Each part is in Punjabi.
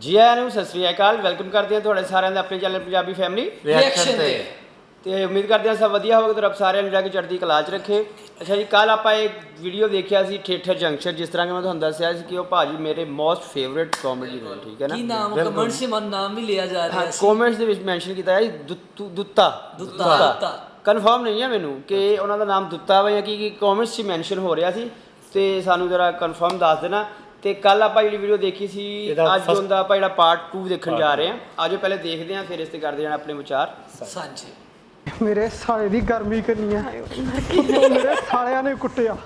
ਜੀ ਆਇਆਂ ਨੂੰ ਸਤਿ ਸ੍ਰੀ ਅਕਾਲ ਵੈਲਕਮ ਕਰਦੇ ਹਾਂ ਤੁਹਾਡੇ ਸਾਰਿਆਂ ਦਾ ਆਪਣੇ ਚੈਨਲ ਪੰਜਾਬੀ ਫੈਮਿਲੀ ਰਿਐਕਸ਼ਨ ਤੇ। ਤੇ। ਉਮੀਦ ਕਰਦੇ ਹਾਂ ਸਭ ਵਧੀਆ ਹੋਵੇ ਤੇ ਰੱਬ ਸਾਰਿਆਂ ਨੂੰ ਜਾ ਕੇ ਚੜ੍ਹਦੀ ਕਲਾ 'ਚ ਰੱਖੇ। ਅੱਛਾ ਜੀ ਕੱਲ ਆਪਾਂ ਇੱਕ ਵੀਡੀਓ ਦੇਖਿਆ ਸੀ ਠੇਠਰ ਜੰਕਸ਼ਨ ਜਿਸ ਤਰ੍ਹਾਂ ਕਿ ਮੈਂ ਤੁਹਾਨੂੰ ਦੱਸਿਆ ਸੀ ਕਿ ਉਹ ਭਾਜੀ ਮੇਰੇ ਮੋਸਟ ਫੇਵਰਿਟ ਕਾਮੇਡੀ ਨੇ ਠੀਕ ਹੈ ਨਾ? ਕੀ ਨਾਮ ਕਮੈਂਟ ਸੇ ਮਨ ਨਾਮ ਵੀ ਲਿਆ ਜਾ ਰਿਹਾ ਸੀ। ਕਮੈਂਟਸ ਦੇ ਵਿੱਚ ਮੈਂਸ਼ਨ ਕੀਤਾ ਹੈ ਜੀ ਦੁੱਤੂ- ਦੁੱਤਾ। ਦੁੱਤਾ, ਦੁੱਤਾ। ਕਨਫਰਮ ਨਹੀਂ ਹੈ ਮੈਨੂੰ ਕਿ ਉਹਨਾਂ ਦਾ ਨਾਮ ਦੁੱਤਾ ਵਾ ਜਾਂ ਕੀ ਕੀ ਕਮੈਂਟਸ 'ਚ ਮੈਂਸ਼ਨ ਹੋ ਰਿਹਾ ਸੀ। ਤੇ ਸਾਨੂੰ ਜਰਾ ਕਨਫਰਮ ਦੱਸ ਦੇਣਾ। ਤੇ ਕੱਲ ਆਪਾਂ ਜਿਹੜੀ ਵੀਡੀਓ ਦੇਖੀ ਸੀ ਅੱਜ ਹੁੰਦਾ ਆਪਾਂ ਜਿਹੜਾ ਪਾਰਟ 2 ਦੇਖਣ ਜਾ ਰਹੇ ਹਾਂ। ਆਜੋ ਪਹਿਲੇ ਦੇਖਦੇ ਹਾਂ ਫਿਰ ਇਸ ਤੇ ਕਰਦੇ ਹਾਂ ਆਪਣੇ ਵਿਚਾਰ। ਸਾਂਝੇ। ਮੇਰੇ ਸਾਲੇ ਦੀ ਗਰਮੀ ਕਰਨੀ ਆ। ਮੇਰੇ ਸਾਲਿਆਂ ਨੇ ਕੁੱਟਿਆ।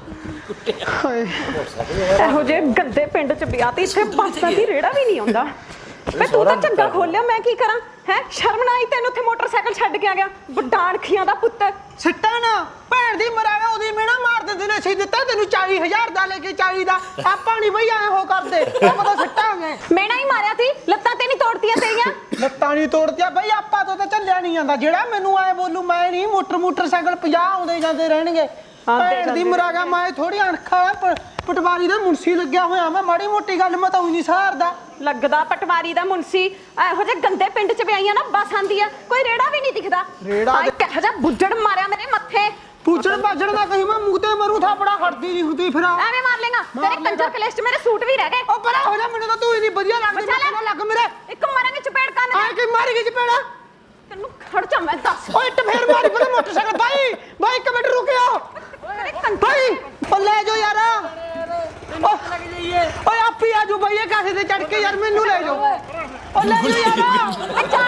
ਹਾਏ। ਇਹੋ ਜਿਹੇ ਗੰਦੇ ਪਿੰਡ ਚ ਵਿਆਹ ਤੇ ਇੱਥੇ ਬੱਸਾਂ ਦੀ ਰੇੜਾ ਵੀ ਨਹੀਂ ਆਉਂਦਾ। ਵੇ ਤੂੰ ਤਾਂ ਚੰਗਾ ਖੋਲਿਆ ਮੈਂ ਕੀ ਕਰਾਂ? ਹੈ? ਸ਼ਰਮ ਨਾ ਆਈ ਤੈਨੂੰ ਉੱਥੇ ਮੋਟਰਸਾਈਕਲ ਛੱਡ ਕੇ ਆ ਗਿਆ ਵੱਡਾ ਅਣਖੀਆਂ ਦਾ ਪੁੱਤ। ਸਿੱਟਾ ਨਾ। ਭੈਣ ਦੀ ਮਰਾਵੇ ਉਹਦੀ ਮੇਣਾ ਮਾਰ ਦਿੰਦੇ ਨੇ ਸੀ ਦਿੱਤਾ 40000 ਦਾ ਲੈ ਕੇ 40 ਦਾ ਆਪਾਂ ਨਹੀਂ ਬਈ ਐ ਹੋ ਕਰਦੇ। ਆਪਾਂ ਤਾਂ ਸਿੱਟਾ ਹੋਗੇ ਮੇਣਾ ਹੀ ਮਾਰਿਆ ਸੀ। ਲੱਤਾਂ ਤੇ ਨਹੀਂ ਤੋੜਤੀਆਂ ਤੇਰੀਆਂ। ਲੱਤਾਂ ਨਹੀਂ ਤੋੜਤੀਆਂ। ਬਈ ਆਪਾਂ ਤੋਂ ਤਾਂ ਚੱਲਿਆ ਨਹੀਂ ਜਾਂਦਾ। ਜਿਹੜਾ ਮੈਨੂੰ ਐ ਬੋਲੂ ਮੈਂ ਨਹੀਂ ਮੋਟਰ ਮੋਟਰਸਾਈਕਲ 50 ਆਉਂਦੇ ਜਾਂਦੇ ਰਹਿਣਗੇ। ਭੈਣ ਦੀ ਮਰਾਗਾ ਮੈਂ ਥੋੜੀ ਅਣਖਾ ਪਟਵਾਰੀ ਦਾ ਮੁਨਸੀ ਲੱਗਿਆ ਹੋਇਆ। ਮੈਂ ਮਾੜੀ ਮੋਟੀ ਗੱਲ ਮੈਂ ਤਾਂ ਉਹੀ ਨਹੀਂ ਸਹਾਰਦਾ। ਲੱਗਦਾ ਪਟਵਾਰੀ ਦਾ ਮੁੰਸੀ ਇਹੋ ਜਿਹੇ ਗੰਦੇ ਪਿੰਡ ਚ ਵਿਆਹੀਆਂ ਨਾ ਬੱਸ ਆਂਦੀ ਆ ਕੋਈ ਰੇੜਾ ਵੀ ਨਹੀਂ ਦਿਖਦਾ। ਰੇੜਾ ਕਿਹੋ ਜਿਹਾ ਬੁੱਜੜ ਮਾਰਿਆ ਮੇਰੇ ਮੱਥੇ। ਪੂਛਣ ਪਾਜਣ ਦਾ ਕਹੀ ਮੈਂ ਮੂੰਹ ਤੇ ਮਰੂ ਥਾਪੜਾ ਹਟਦੀ ਨਹੀਂ ਹੁੰਦੀ ਫਿਰ ਉਹ ਐਵੇਂ ਮਾਰ ਲੇਗਾ। ਮਾਰ ਤੇਰੇ ਕੰਜਰ ਕਲੇਸ਼ ਚ ਮੇਰੇ ਸੂਟ ਵੀ ਰਹਿ ਗਏ। ਪਰਾਂ ਹੋ ਜਾ ਮੈਨੂੰ ਤਾਂ ਤੂੰ ਇੰਨੀ ਵਧੀਆ ਲੱਗਦੀ ਬਚਾ ਲੈ। ਮੈਨੂੰ ਲੱਗ ਮੇਰੇ। ਇੱਕ ਮਾਰਾਂਗੇ ਚਪੇੜ ਕੰਨ ਆਏ ਕਿ ਮਾਰੀ ਗਈ ਚਪੇੜਾ? ਤੈਨੂੰ ਖੜ ਜਾ ਮੈਂ ਦੱਸ। ਓਏ ਇੱਟ ਫੇਰ ਮਾਰੀ ਪਤਾ ਮੋਟਰਸਾਈਕਲ। ਬਾਈ ਬਾਈ ਇੱਕ ਮਿੰਟ ਰੁਕਿਓ ਤੇਰੇ ਕੰਜਰ ਬਾਈ ਉਹ ਲੈ ਜਾਓ ਯਾਰ। ਓਏ ਆਪੀ ਆਜੂ ਬਾਈ ਇਹ ਕਾਸੇ ਤੇ ਚੜ ਕੇ ਯਾਰ ਮੈਨੂੰ ਲੈ ਜਾਓ। ਓ ਲੈ ਜਾਓ ਯਾਰ। ਦੋ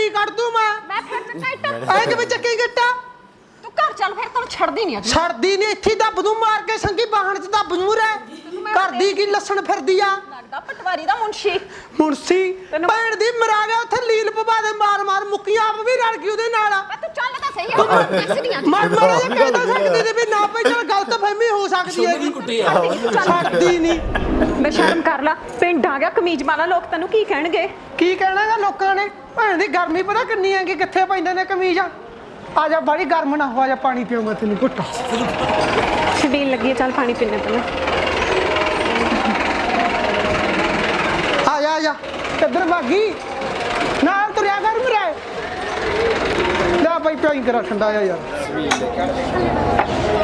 ਨਲੀ ਕੱਢ ਦੂੰ ਮੈਂ। ਮੈਂ ਫਿਰ ਟਾਈਟ ਐ ਕਿਵੇਂ ਚੱਕੀ ਗਿੱਟਾ ਤੂੰ ਘਰ ਚੱਲ ਫਿਰ ਤੈਨੂੰ ਛੱਡਦੀ ਨਹੀਂ ਅੱਜ। ਛੜਦੀ ਨੇ ਇੱਥੇ ਦੱਬ ਦੂੰ ਮਾਰ ਕੇ ਸੰਗੀ ਬਾਹਣ ਚ ਦੱਬ ਜੂ ਰਹਿ ਕਰਦੀ ਕੀ ਲੱਸਣ ਫਿਰਦੀ ਆ? ਲੱਗਦਾ ਪਟਵਾਰੀ ਦਾ ਮੁੰਸ਼ੀ। ਮੁਨਸੀ ਤੈਨੂੰ- ਭੈਣ ਦੀ ਮਰਾ ਗਿਆ ਉੱਥੇ ਲੀਲ ਪਵਾ ਦੇ ਮਾਰ ਮਾਰ ਮੁੱਕੀਆਂ ਆਪ ਵੀ ਰਲ ਗਈ ਉਹਦੇ ਨਾਲ। ਮੈਂ ਤੂੰ ਤਾਂ ਸਹੀ ਆ। ਦੱਸਦੀ ਆ ਮਰ ਮਰ ਇਹ ਕਹਿੰਦਾ ਸਕਦੇ ਤੇ ਵੀ ਨਾ ਪਈ ਚਲ ਗਲਤ ਫਹਿਮੀ ਹੋ ਸਕਦੀ ਹੈਗੀ। ਦੀ ਕੁੱਟੀ ਆ। ਛੱਡਦੀ ਨਹੀਂ ਬੇਸ਼ਰਮ ਕਰ ਲਾ। ਪਿੰਡ ਆ ਗਿਆ ਕਮੀਜ਼ ਵਾਲਾ ਲੋਕ ਤੈਨੂੰ ਕੀ ਕਹਿਣਗੇ? ਕੀ ਕਹਿਣਾਗਾ ਲੋਕਾਂ ਨੇ? ਭੈਣ ਦੀ ਗਰਮੀ ਪਤਾ ਕਿੰਨੀ ਹੈਗੀ ਕਿੱਥੇ ਪੈਂਦੇ ਨੇ ਕਮੀਜ਼? ਆ ਜਾ ਬੜੀ ਗਰਮ ਨਾ ਹੋ ਆ ਜਾ ਪਾਣੀ ਪੀਉਂਗਾ ਤੈਨੂੰ ਘੁੱਟ। ਛਬੀਲ ਲੱਗੀ ਹੈ ਚੱਲ ਪਾਣੀ ਪੀਣੇ ਪਹਿਲਾਂ। ਆ ਜਾ ਆ ਜਾ। ਕਿੱਧਰ ਭਾਗੀ ਨਾਲ ਤੁਰਿਆ ਕਰ ਮੇਰੇ ਲੈ ਭਾਈ ਪਿਆਈ ਕਰਾ ਠੰਡਾ ਆ ਯਾਰ।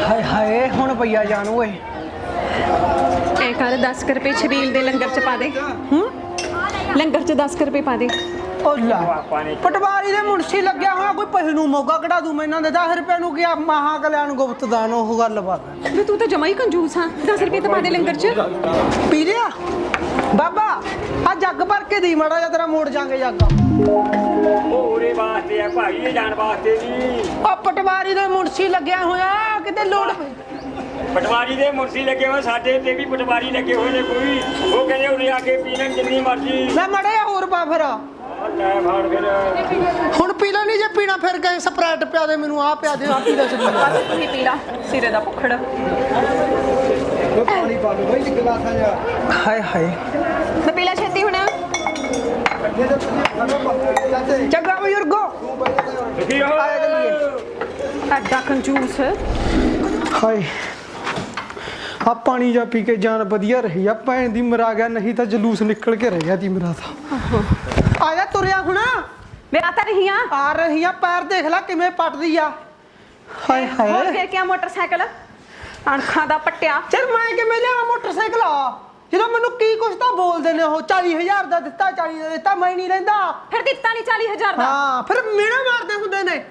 ਹਾਏ ਹਾਏ ਹੁਣ ਪਈਆ ਜਾਣ ਓਏ। ਐ ਕਰ 10 ਰੁਪਏ ਛਬੀਲ ਦੇ ਲੰਗਰ ਚ ਪਾ ਦੇ। ਹੂੰ? ਲੰਗਰ ਚ 10 ਰੁਪਏ ਪਾ ਦੇ। ਉਹ ਲੈ ਪਟਵਾਰੀ ਦੇ ਮੁਨਸੀ ਲੱਗਿਆ ਹੋਇਆ ਕੋਈ ਪੈਸੇ ਨੂੰ ਮੋਗਾ ਕਢਾ ਦੂੰ ਮੈਂ ਇਹਨਾਂ ਦੇ 10 ਰੁਪਏ ਨੂੰ ਗਿਆ ਮਹਾ ਕਲਿਆਣ ਗੁਪਤ ਦਾਨ ਉਹ ਗੱਲ ਬਾਤ। ਵੀ ਤੂੰ ਤਾਂ ਜਮਾ ਹੀ ਕੰਜੂਸ ਆ 10 ਰੁਪਏ ਤਾਂ ਪਾ ਦੇ ਲੰਗਰ ਚ। ਪੀ ਲਿਆ? ਬਾਬਾ ਆ ਜੱਗ ਭਰ ਕੇ ਦੀ ਮਾੜਾ ਜਿਹਾ ਤੇਰਾ ਮੋੜ ਜਾਾਂਗੇ ਜੱਗ। ਉਹਰੇ ਵਾਸਤੇ ਆ ਭਾਈ ਇਹ ਜਾਣ ਵਾਸਤੇ ਨਹੀਂ ਉਹ ਪਟਵਾਰੀ ਦੇ ਮੁਨਸੀ ਲੱਗਿਆ ਹੋਇਆ ਕਿਤੇ ਲੋੜ ਪਟਵਾਰੀ ਦੇ ਮੁਰਸੀ ਲੱਗੇ ਹੋਏ ਸਾਡੇ ਤੇ ਵੀ ਪਟਵਾਰੀ ਲੱਗੇ ਹੋਏ ਨੇ ਕੋਈ। ਉਹ ਕਹਿੰਦੇ ਉਰੇ ਆ ਕੇ ਪੀਣ ਜਿੰਨੀ ਮਰਜ਼ੀ। ਲੈ ਮੜਾ ਜਿਹਾ ਹੋਰ ਪਾ ਫਿਰ। ਲੈ ਫੜ ਫਿਰ। ਹੁਣ ਪੀ ਲੈ ਨਹੀਂ ਜੇ ਪੀਣਾ ਫਿਰ ਗਏ ਸਪਰੈਟ ਪਿਆ ਦੇ ਮੈਨੂੰ ਆ ਪਿਆ ਦੇ ਆ ਪੀ ਲੈ ਚੱਲੀ ਬਸ ਤੂੰ ਹੀ ਪੀ ਲਾ ਸਿਰੇ ਦਾ ਭੁੱਖੜ ਹਾਏ ਹਾਏ। ਤੇ ਪੀ ਲੈ ਛੇਤੀ ਹੁਣ। ਚੰਗਾ ਬਜ਼ੁਰਗੋ। ਕੀ ਐਡਾ ਕੰਜੂਸ ਹਾਏ ਆ ਪਾਣੀ ਜਾ ਪੀ ਕੇ ਜਾਨ ਵਧੀਆ ਰਹੀ। ਆ ਭੈਣ ਦੀ ਮਰਾ ਗਿਆ ਨਹੀਂ ਤਾਂ ਜਲੂਸ ਨਿਕਲ ਕੇ ਰਹਿ ਗਿਆ ਦੀ ਮੇਰਾ ਤਾਂ। ਆਇਆ ਤੁਰਿਆ ਹੁਣ? ਮੇਰਾ ਤਾਂ ਰਹੀ ਆ। ਆ ਰਹੀ ਆ ਪੈਰ ਦੇਖ ਲੈ ਕਿਵੇਂ ਪਟਦੀ ਆ। ਹਾਏ ਹੋਰ ਹਾਏ। ਫਿਰ ਕਿਆ ਮੋਟਰਸਾਈਕਲ? ਅਣਖਾਂ ਦਾ ਪੱਟਿਆ। ਚਲ ਮੈਂ ਕਿਵੇਂ ਲਿਆ ਮੋਟਰਸਾਈਕਲ? ਆ ਜਦੋਂ ਮੈਨੂੰ ਕੀ ਕੁਛ ਤਾਂ ਬੋਲਦੇ ਨੇ ਉਹ 40000 ਦਾ ਦਿੱਤਾ 40 ਦਾ ਦਿੱਤਾ ਮੈਂ ਨਹੀਂ ਰਹਿੰਦਾ ਫਿਰ ਦਿੱਤਾ ਨਹੀਂ 40000 ਦਾ? ਹਾਂ ਫਿਰ ਮੇਣਾ ਮਾਰਦੇ ਹੁੰਦੇ ਨੇ।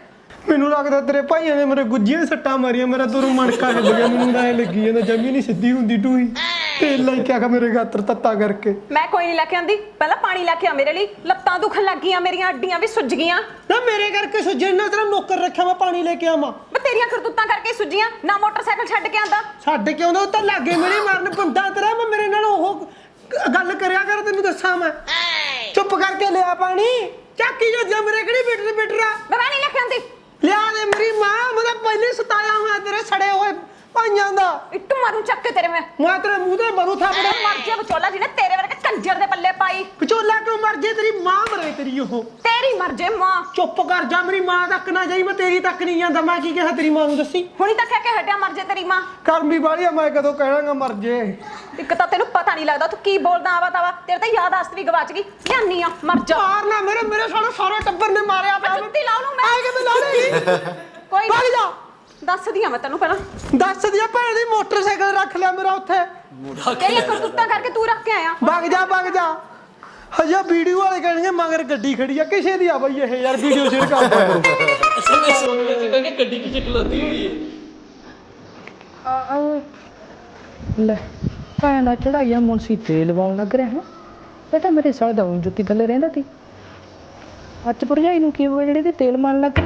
ਮੈਨੂੰ ਲੱਗਦਾ ਤੇਰੇ ਭਾਈਆਂ ਨੇ ਮੇਰੇ ਗੁੱਜੀਆਂ ਸੱਟਾਂ ਮਾਰੀਆਂ ਮੇਰਾ ਦੂਰੋਂ ਮਣਕਾ ਹਿੱਲ ਗਿਆ ਮੈਨੂੰ ਤਾਂ ਐ ਲੱਗੀ ਜਾਂਦਾ ਜਮੀ ਨਹੀਂ ਸਿੱਧੀ ਹੁੰਦੀ ਟੂਈ ਤੇਲ ਲੈ ਕੇ ਆਗਾ ਮੇਰੇ ਗਾਤਰ ਤੱਤਾ ਕਰਕੇ। ਮੈਂ ਕੋਈ ਨਹੀਂ ਲੈ ਕੇ ਆਂਦੀ ਪਹਿਲਾਂ ਪਾਣੀ ਲੈ ਕੇ ਆ ਮੇਰੇ ਲਈ। ਲੱਤਾਂ ਦੁਖਣ ਲੱਗ ਗਈਆਂ ਮੇਰੀਆਂ ਅੱਡੀਆਂ ਵੀ ਸੁੱਜ ਗਈਆਂ। ਨਾ ਮੇਰੇ ਕਰਕੇ ਸੁੱਜੇ ਨਾ ਤੇਰਾ ਨੌਕਰ ਰੱਖਿਆ ਮੈਂ ਪਾਣੀ ਲੈ ਕੇ ਆਵਾਂ। ਮੈਂ ਤੇਰੀਆਂ ਕਰਤੂਤਾਂ ਕਰਕੇ ਸੁੱਜੀਆਂ ਨਾ ਮੋਟਰਸਾਈਕਲ ਛੱਡ ਕੇ ਆਂਦਾ। ਛੱਡ ਕੇ ਆਉਂਦਾ ਉਹ ਤਾਂ ਲਾਗੇ ਮੇਰੇ ਮਾਰਨ ਬੰਦਾ ਤੇਰਾ ਮੈਂ ਮੇਰੇ ਨਾਲ ਉਹ ਗੱਲ ਕਰਿਆ ਕਰ ਤੈਨੂੰ ਦੱਸਾਂ ਮੈਂ। ਚੁੱਪ ਕਰਕੇ ਲਿਆ ਪਾਣੀ ਚੱਕੀ ਜੋ ਮੇਰੇ ਕਿਹੜੀ ਬਿਟਰ ਬਿਟਰਾ ਮੈਂ ਪਾਣੀ ਲੈ ਕੇ ਆਂਦੀ। ਲਿਆ ਦੇ ਮੇਰੀ ਮਾਂ ਮੈਂ ਤਾਂ ਪਹਿਲੇ ਸਤਾਇਆ ਹੋਇਆ ਤੇਰੇ ਸੜੇ ਹੋਏ ਭਾਈਆਂ ਦਾ। ਇੱਟੂ ਮਾਰੂ ਚੱਕ ਕੇ ਤੇਰੇ ਮੈਂ। ਮੈਂ ਤੇਰੇ ਮੂੰਹ ਤੇ ਮਰੂ ਥਾਪੜਾ। ਮਰ ਜਾ ਵਿਚੋਲਾ ਜਿਹਨੇ ਤੇਰੇ ਵਰਗੇ ਕੰਜਰ ਦੇ ਪੱਲੇ ਪਾਈ। ਵਿਚੋਲਾ ਕਿਉਂ ਮਰ ਜੇ? ਤੇਰੀ ਮਾਂ ਮਰੇ ਤੇਰੀ ਉਹ। ਤੇਰੀ ਮਰ ਜੇ ਮਾਂ। ਚੁੱਪ ਕਰ ਜਾ ਮੇਰੀ ਮਾਂ ਤੱਕ ਨਾ ਜਾਈ ਮੈਂ ਤੇਰੀ ਤੱਕ ਨਹੀਂ ਜਾਂਦਾ। ਮੈਂ ਕੀ ਕਿਹਾ ਤੇਰੀ ਮਾਂ ਨੂੰ ਦੱਸੀ? ਹੁਣੀ ਤਾਂ ਕਹਿ ਕੇ ਹਟਿਆ ਮਰ ਜੇ ਤੇਰੀ ਮਾਂ। ਕਰਮੀ ਵਾਲੀ ਆ ਮੈਂ ਕਦੋਂ ਕਹਿਣਾਗਾ ਮਰ ਜੇ। ਇੱਕ ਤਾਂ ਤੈਨੂੰ ਪਤਾ ਨਹੀਂ ਲੱਗਦਾ ਤੂੰ ਕੀ ਬੋਲਦਾ ਆਵਾ ਤਾਵਾ। ਤੇਰੇ ਤਾਂ ਯਾਦਾਸ਼ਤ ਵੀ ਗਵਾਚ ਗਈ। ਲਿਆਨੀ ਆ ਮਰ ਜਾ। ਮਾਰ ਨਾ ਮੇਰੇ ਮੇਰੇ ਸਾਰੇ ਸਾਰੇ ਟੱਬਰ ਨੇ ਮਾਰਿਆ। ਮੈਂ ਜੁੱਤੀ ਲਾ ਲੂੰ ਮੈਂ ਕਿਵੇਂ ਲਾ ਲਈ? ਕੋਈ ਭਾਗ ਜਾ। ਦੱਸਦੀ ਆ ਮੈਂ ਤੈਨੂੰ ਪਹਿਲਾਂ। ਦੱਸ ਦਿਆ ਭੈਣ ਦੀ ਮੋਟਰਸਾਈਕਲ ਰੱਖ ਲਿਆ ਮੇਰਾ ਉੱਥੇ। ਤੇਰੀ ਕਰਤੂਤਾਂ ਕਰਕੇ ਤੂੰ ਰੱਖ ਕੇ ਆਇਆ। ਵਗ ਜਾ ਵਗ ਜਾ। ਹਜਾ ਵੀਡੀਓ ਵਾਲੇ ਕਹਿਣਗੇ ਮਗਰ ਗੱਡੀ ਖੜੀ ਆ ਕਿਸ਼ੇ ਦੀ ਆ ਬਈ ਇਹ ਯਾਰ ਵੀਡੀਓ ਸ਼ੇਅਰ ਕਰ ਦਿਓ ਅਸਲ ਵਿੱਚ ਸੋਚ ਗੱਡੀ ਕਿੱਥੇ ਖਲੋਤੀ ਹੋਈ ਹੈ ਲੈ ਭੈਣ ਦਾ ਚੜਾਈਆ ਮੁਨਸੀ ਤੇਲ ਵਾਉਣ ਲੱਗ ਰਿਹਾ ਹੈ। ਬੇਟਾ ਮੇਰੇ ਸਾਲ ਦਾ ਊਂ ਜੁੱਤੀ ਥੱਲੇ ਰਹਿੰਦਾ ਸੀ। ਅੱਜ ਭਰਜਾਈ ਨੂੰ ਕੀ ਹੋਇਆ ਜਿਹੜੇ ਤੇਲ ਮਾਰਨ ਲੱਗ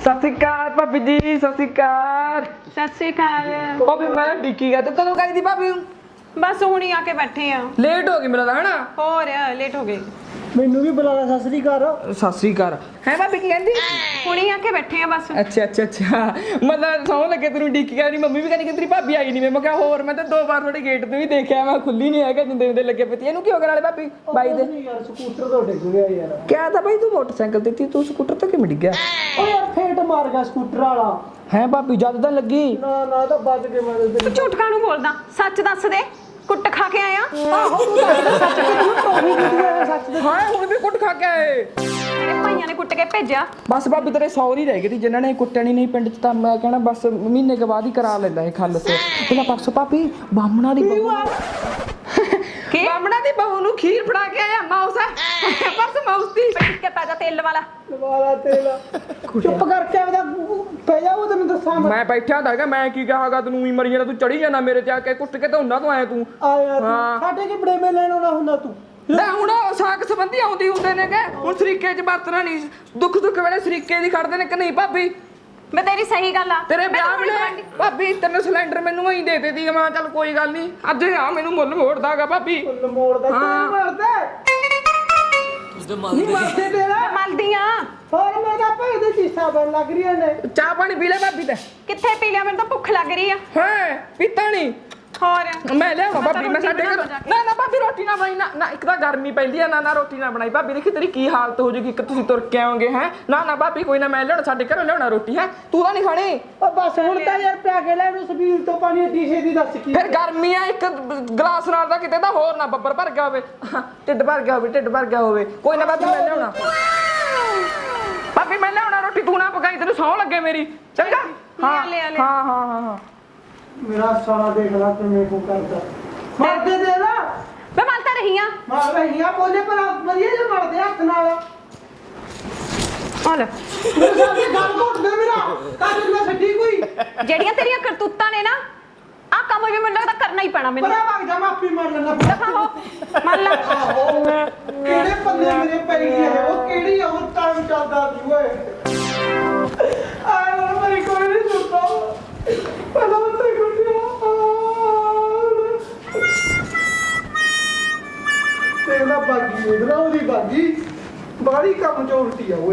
ਸਤਿ ਸ਼੍ਰੀ ਅਕਾਲ ਭਾਬੀ ਜੀ ਸਤਿ ਸ਼੍ਰੀ ਅਕਾਲ ਸਤਿ ਸ੍ਰੀ ਅਕਾਲ ਭਾਬੀ ਮੈਂ ਡਿੱਕੀ ਗਿਆ ਤੂੰ ਕਦੋਂ ਦੀ ਭਾਬੀ? ਬਸ ਹੁਣੀ ਆ ਕੇ ਬੈਠੇ ਆ। ਲੇਟ ਹੋ ਗਈ ਮੇਰਾ ਤਾਂ ਹਨਾ? ਹੋਰ ਲੇਟ ਹੋ ਗਏ। ਮੈਨੂੰ ਵੀ ਬੁਲਾਣਾ ਸਤਿ ਸ੍ਰੀ ਅਕਾਲ। ਸਤਿ ਸ਼੍ਰੀ ਅਕਾਲ। ਹੈ ਭਾਬੀ ਕੀ ਕਹਿੰਦੀ? ਹੁਣੀ ਆ ਕੇ ਬੈਠੇ ਆ ਬਸ। ਅੱਛਾ ਅੱਛਾ ਅੱਛਾ। ਮਤਲਬ ਸੌਂ ਲੱਗੇ ਤੈਨੂੰ ਡਿੱਕ ਗਿਆ ਨਹੀਂ ਮੰਮੀ ਵੀ ਕਹਿੰਦੀ ਕਿ ਤੇਰੀ ਭਾਬੀ ਆਈ ਨਹੀਂ ਮੈਂ ਕਿਹਾ ਹੋਰ ਮੈਂ ਤਾਂ ਦੋ ਵਾਰ ਤੁਹਾਡੇ ਗੇਟ ਤੇ ਵੀ ਦੇਖਿਆ ਮੈਂ ਖੁੱਲੀ ਨਹੀਂ ਹੈਗਾ ਜਿੰਦੇ ਜਿੰਦੇ ਲੱਗੇ ਪਤੀ ਇਹਨੂੰ ਕੀ ਹੋ ਗਿਆ ਨਾਲੇ ਭਾਬੀ? ਬਾਈ ਦੇ। ਯਾਰ ਸਕੂਟਰ ਤੋਂ ਡਿੱਗ ਗਿਆ ਯਾਰ। ਕਿਆ ਤਾਂ ਬਾਈ ਤੂੰ ਮੋਟਰਸਾਈਕਲ ਤੇ ਤੀ ਤੂੰ ਸਕੂਟਰ ਤੇ ਕਿਵੇਂ ਡਿੱਗਿਆ ਓ ਯਾਰ ਫੇਟ ਮਾਰ ਗਿਆ ਸਕੂਟਰ ਵਾਲਾ। ਹੈ ਭਾਬੀ ਜਦ ਤਾਂ ਲੱਗੀ। ਨਾ ਨਾ ਤਾਂ ਵੱਜ ਕੇ ਮਾਰੇ ਤੂੰ। ਝੂਠ ਕਾਹਨੂੰ ਬੋਲਦਾ? ਸੱਚ ਦੱਸ ਦੇ। ਕੁੱਟ ਖਾ ਕੇ ਆਇਆ? ਆਹੋ ਤੂੰ ਤਾਂ ਸੱਚ ਤੂੰ ਟੋਪੀ ਕੀਤੀ ਹੈ ਸੱਚ ਦੇ ਹਾਂ ਹੁਣ ਵੀ ਕੁੱਟ ਖਾ ਕੇ ਆਏ। ਮੇਰੇ ਭਾਈਆਂ ਨੇ ਕੁੱਟ ਕੇ ਭੇਜਿਆ? ਬਸ ਭਾਬੀ ਤੇਰੇ ਸੌਰੀ ਰਹਿ ਗਈ ਤੀ ਜਿਨ੍ਹਾਂ ਨੇ ਕੁੱਟਣੀ ਨਹੀਂ ਪਿੰਡ ਚ ਤਾਂ ਮੈਂ ਕਹਿਣਾ ਬਸ ਮਹੀਨੇ ਕੇ ਬਾਅਦ ਹੀ ਕਰਾ ਲੈਂਦਾ ਇਹ ਖੱਲ ਸੇ ਪਹਿਲਾਂ ਪਰਸੋਂ ਭਾਬੀ ਬਾਹਮਣਾ ਦੀ ਬਹੂ ਕੀ? ਬਾਹਮਣਾ ਦੀ ਬਹੂ ਨੂੰ ਖੀਰ ਫੜਾ ਕੇ ਆਇਆ ਮਾਉਸ ਪਰਸ ਮਾਉਸ ਦੀ। ਪੀਟ ਕੇ ਪੈ ਜਾ ਤੇਲ ਵਾਲਾ। ਵਾਲਾ ਤੇਲਾ। ਚੁੱਪ ਕਰਕੇ ਉਹਦਾ ਪੈ ਜਾ ਉਹ ਤੈਨੂੰ ਦੱਸਾਂ ਮੈਂ। ਮੈਂ ਬੈਠਾ ਤਾਂ ਹੈਗਾ ਮੈਂ ਕੀ ਕਹਾਗਾ ਤੈਨੂੰ ਹੀ ਮਰੀ ਜਾਣਾ ਤੂੰ ਚੜੀ ਜਾਣਾ ਮੇਰੇ ਤੇ ਆ ਕੇ ਕੁੱਟ ਕੇ ਧੋਣਾ ਤੂੰ ਆਇਆ ਤੂੰ। ਆਇਆ ਹਾਂ। ਤੂੰ ਸਾਡੇ ਕੀ ਬੜੇਵੇਂ ਲੈਣ ਆਉਣਾ ਹੁੰਦਾ ਤੂੰ? ਲੈ ਹੁਣ ਉਹ ਸਾਕ ਸੰਬੰਧੀ ਆਉਂਦੀ ਹੁੰਦੇ ਨੇ ਕਿ ਹੁਣ ਸਰੀਕੇ 'ਚ ਵਰਤਣਾ ਨਹੀਂ ਦੁੱਖ ਦੁੱਖ ਵੇਲੇ ਸਰੀਕੇ ਦੀ ਖੜਦੇ ਨੇ ਕਿ ਨਹੀਂ ਭਾਬੀ? ਮੈਂ ਤੇਰੀ ਸਹੀ ਗੱਲ ਆ। ਤੇਰੇ ਮੈਂ ਤਾਂ ਭਾਬੀ ਤਿੰਨ ਸਿਲੰਡਰ ਮੈਨੂੰ ਹੀ ਦੇ ਦਿੱਤੀ ਮਾਂ ਚੱਲ ਕੋਈ ਗੱਲ ਨਹੀਂ। ਅੱਜ ਆ ਮੈਨੂੰ ਮੁੱਲ ਮੋੜਦਾਗਾ ਭਾਬੀ। ਫੁੱਲ ਮੋੜਦਾ ਤੂੰ ਮਰਦਾ ਉਸਦੇ ਮਨ ਨਹੀਂ ਮੈਂ ਮਲਦੀ ਆ। ਦੇ ਚੀਸਾ ਬਣ ਲੱਗ ਰਹੀਆਂ ਨੇ। ਚਾਹ ਪਾਣੀ ਪੀ ਲੈ ਭਾਬੀ ਤੇ। ਕਿੱਥੇ ਪੀ ਲਿਆ? ਮੈਨੂੰ ਤਾਂ ਭੁੱਖ ਲੱਗ ਰਹੀ ਆ। ਹਾਂ ਪੀਤਾ ਨਹੀਂ। ਹੋਰ ਮੈਂ ਲਿਆਵਾਂ ਮੈਂ ਤਾਂ ਭਾਬੀ ਮੈਂ ਰੋਟੀ ਸਾਡੇ ਬਣਾ ਘਰ ਲਵਾਂ ਜਾ ਕੇ। ਨਾ ਨਾ ਭਾਬੀ ਰੋਟੀ ਨਾ ਬਣਾਈ ਨਾ ਨਾ ਇੱਕ ਤਾਂ ਗਰਮੀ ਪੈਂਦੀ ਆ ਨਾ ਨਾ ਰੋਟੀ ਨਾ ਬਣਾਈ। ਭਾਬੀ ਦੇਖੀ ਤੇਰੀ ਕੀ ਹਾਲਤ ਹੋ ਜੂਗੀ ਇੱਕ ਤੁਸੀਂ ਤੁਰ ਕੇ ਆਓਗੇ ਹੈ? ਨਾ ਨਾ ਭਾਬੀ ਕੋਈ ਨਾ ਮੈਂ ਲਿਆਉਣਾ ਸਾਡੇ ਘਰੋਂ ਲਿਆਉਣਾ ਰੋਟੀ ਹੈ? ਤੂੰ ਤਾਂ ਨਹੀਂ ਖਾਣੀ? ਉਹ ਬਸ ਹੁਣ ਤਾਂ ਯਾਰ ਪਿਆ ਕੇ ਲੈ ਨੂੰ ਸਬੀਲ ਤੋਂ ਪਾਣੀ ਏਡੀ ਛੇਤੀ ਦੱਸ ਕੀ ਫਿਰ ਗਰਮੀ ਆ ਇੱਕ ਗਲਾਸ ਨਾਲ ਦਾ ਕਿਤੇ ਤਾਂ ਹੋਰ ਨਾ ਬੱਬਰ ਭਰ ਗਿਆ ਹੋਵੇ। ਢਿੱਡ ਭਰ ਗਿਆ ਹੋਵੇ ਢਿੱਡ ਭਰ ਗਿਆ ਹੋਵੇ। ਕੋਈ ਨਾ ਭਾਬੀ ਮੈਂ ਲਿਆਉਣਾ। ਭਾਬੀ ਮੈਂ ਲਿਆਉਣਾ ਰੋਟੀ ਤੂੰ ਨਾ ਪਕਾਈ ਤੈਨੂੰ ਸੌਂ ਲੱਗੇ ਮੇਰੀ। ਚੰਗਾ। ਹਾਂ ਹਾਂ ਹਾਂ ਹਾਂ। ਮੇਰਾ ਸਾਲਾ ਦੇਖ ਲੈ ਕਿਵੇਂ ਕੋ ਕਰਦਾ। ਮਰਦੇ ਦੇ ਨਾ ਮੈਂ ਮਲਤਾ ਰਹੀ ਆ ਮਾਰ ਰਹੀ ਆ ਬੋਲੇ ਪਰ ਵਧੀਆ ਜਿਹਾ ਮਰਦੇ ਹੱਥ ਨਾਲ। ਆ ਲੈ। ਮੇਰੇ ਸਾਹਮਣੇ ਗੱਲ ਘੁੱਟਦੇ ਮੇਰਾ ਕਾਹਦੇ ਨਾ ਛੱਡੀ ਕੋਈ। ਜਿਹੜੀਆਂ ਤੇਰੀਆਂ ਕਰਤੂਤਾਂ ਨੇ ਨਾ ਆ ਕੰਮ ਵੀ ਮੈਨੂੰ ਲੱਗਦਾ ਕਰਨਾ ਹੀ ਪੈਣਾ ਮੈਨੂੰ। ਬੜਾ ਵਗ ਜਾ ਮਾਫੀ ਮੰਗ ਲੈਣਾ ਹੋ ਮੰਨ ਲਾ। ਆਹੋ ਕਿਹੜੇ ਪੱਲੇ ਮੇਰੇ ਪੈ ਗਈ ਹੈ ਉਹ ਕਿਹੜੀ ਆ ਉਹ ਟਾਈਮ ਚੱਲਦਾ ਸੀ ਓਏ। ਉਹ ਮੇਰੀ ਕੋਈ ਨਹੀਂ ਸੁਣਦਾ। ਪਹਿਲਾਂ ਤੇ ਉਹਦਾ ਬਾਗੀ ਇਹਦਾ ਉਹਦੀ ਬਾਗੀ। ਬਾੜੀ ਕੰਮ ਚੋਂ ਉਲਟੀ ਆ ਉਹ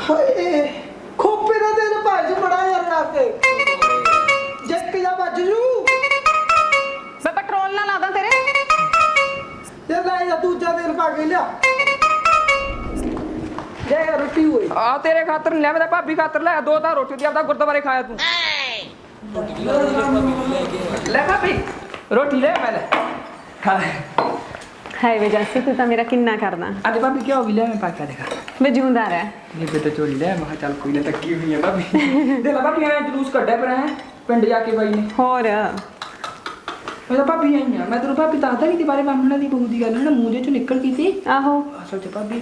ਹਾਏ ਖੋਪੇ ਦਾ ਦਿਨ ਭਾਜ ਬੜਾ ਯਾਰ ਲੱਗ ਰੋਟੀ ਹੋਈ ਆ ਤੇਰੇ ਖਾਤਰ ਲਿਆ ਮੈਂ ਤਾਂ ਭਾਬੀ ਖਾਤਰ ਲੈ ਦੋ ਤਾਂ ਰੋਟੀ ਦੀ ਆਪਦਾ ਗੁਰਦੁਆਰੇ ਖਾਇਆ ਤੂੰ। ਲੈ ਭਾਬੀ ਰੋਟੀ ਲੈ ਮੈਂ ਲੈ ਹਾਂ ਹਾਏ ਵੇ ਜੱਸੀ ਤੂੰ ਤਾਂ ਮੇਰਾ ਕਿੰਨਾ ਕਰਦਾ। ਅੱਜ ਭਾਬੀ ਕਿਉਂ ਵੀ ਲੈ ਮੈਂ ਪਾ ਕੇ ਦੇਖਾ। ਮੈਂ ਜਿਉਂਦਾ ਰਹਿ। ਇਹ ਬੇਟਾ ਚੋਰੀ ਲੈ ਮੈਂ ਕਿਹਾ ਚੱਲ ਕੋਈ ਨਾ ਤੱਕੀ ਹੋਈ ਆ ਭਾਬੀ। ਦੇ ਲਾ ਭਾਬੀ ਐ ਜਲੂਸ ਕੱਢਿਆ ਪਰ ਹੈ ਪਿੰਡ ਜਾ ਕੇ ਬਾਈ ਨੇ। ਹੋਰ। ਮੈਂ ਤਾਂ ਭਾਬੀ ਆਈ ਆ ਮੈਂ ਤੈਨੂੰ ਭਾਬੀ ਦੱਸਦਾ ਨਹੀਂ ਤੇ ਬਾਰੇ ਬਾਹਮਣਾ ਦੀ ਬਹੂ ਦੀ ਗੱਲ ਨਾ ਮੂੰਹ ਦੇ ਚੋਂ ਨਿਕਲ ਗਈ ਸੀ। ਆਹੋ। ਅਸਲ 'ਚ ਭਾਬੀ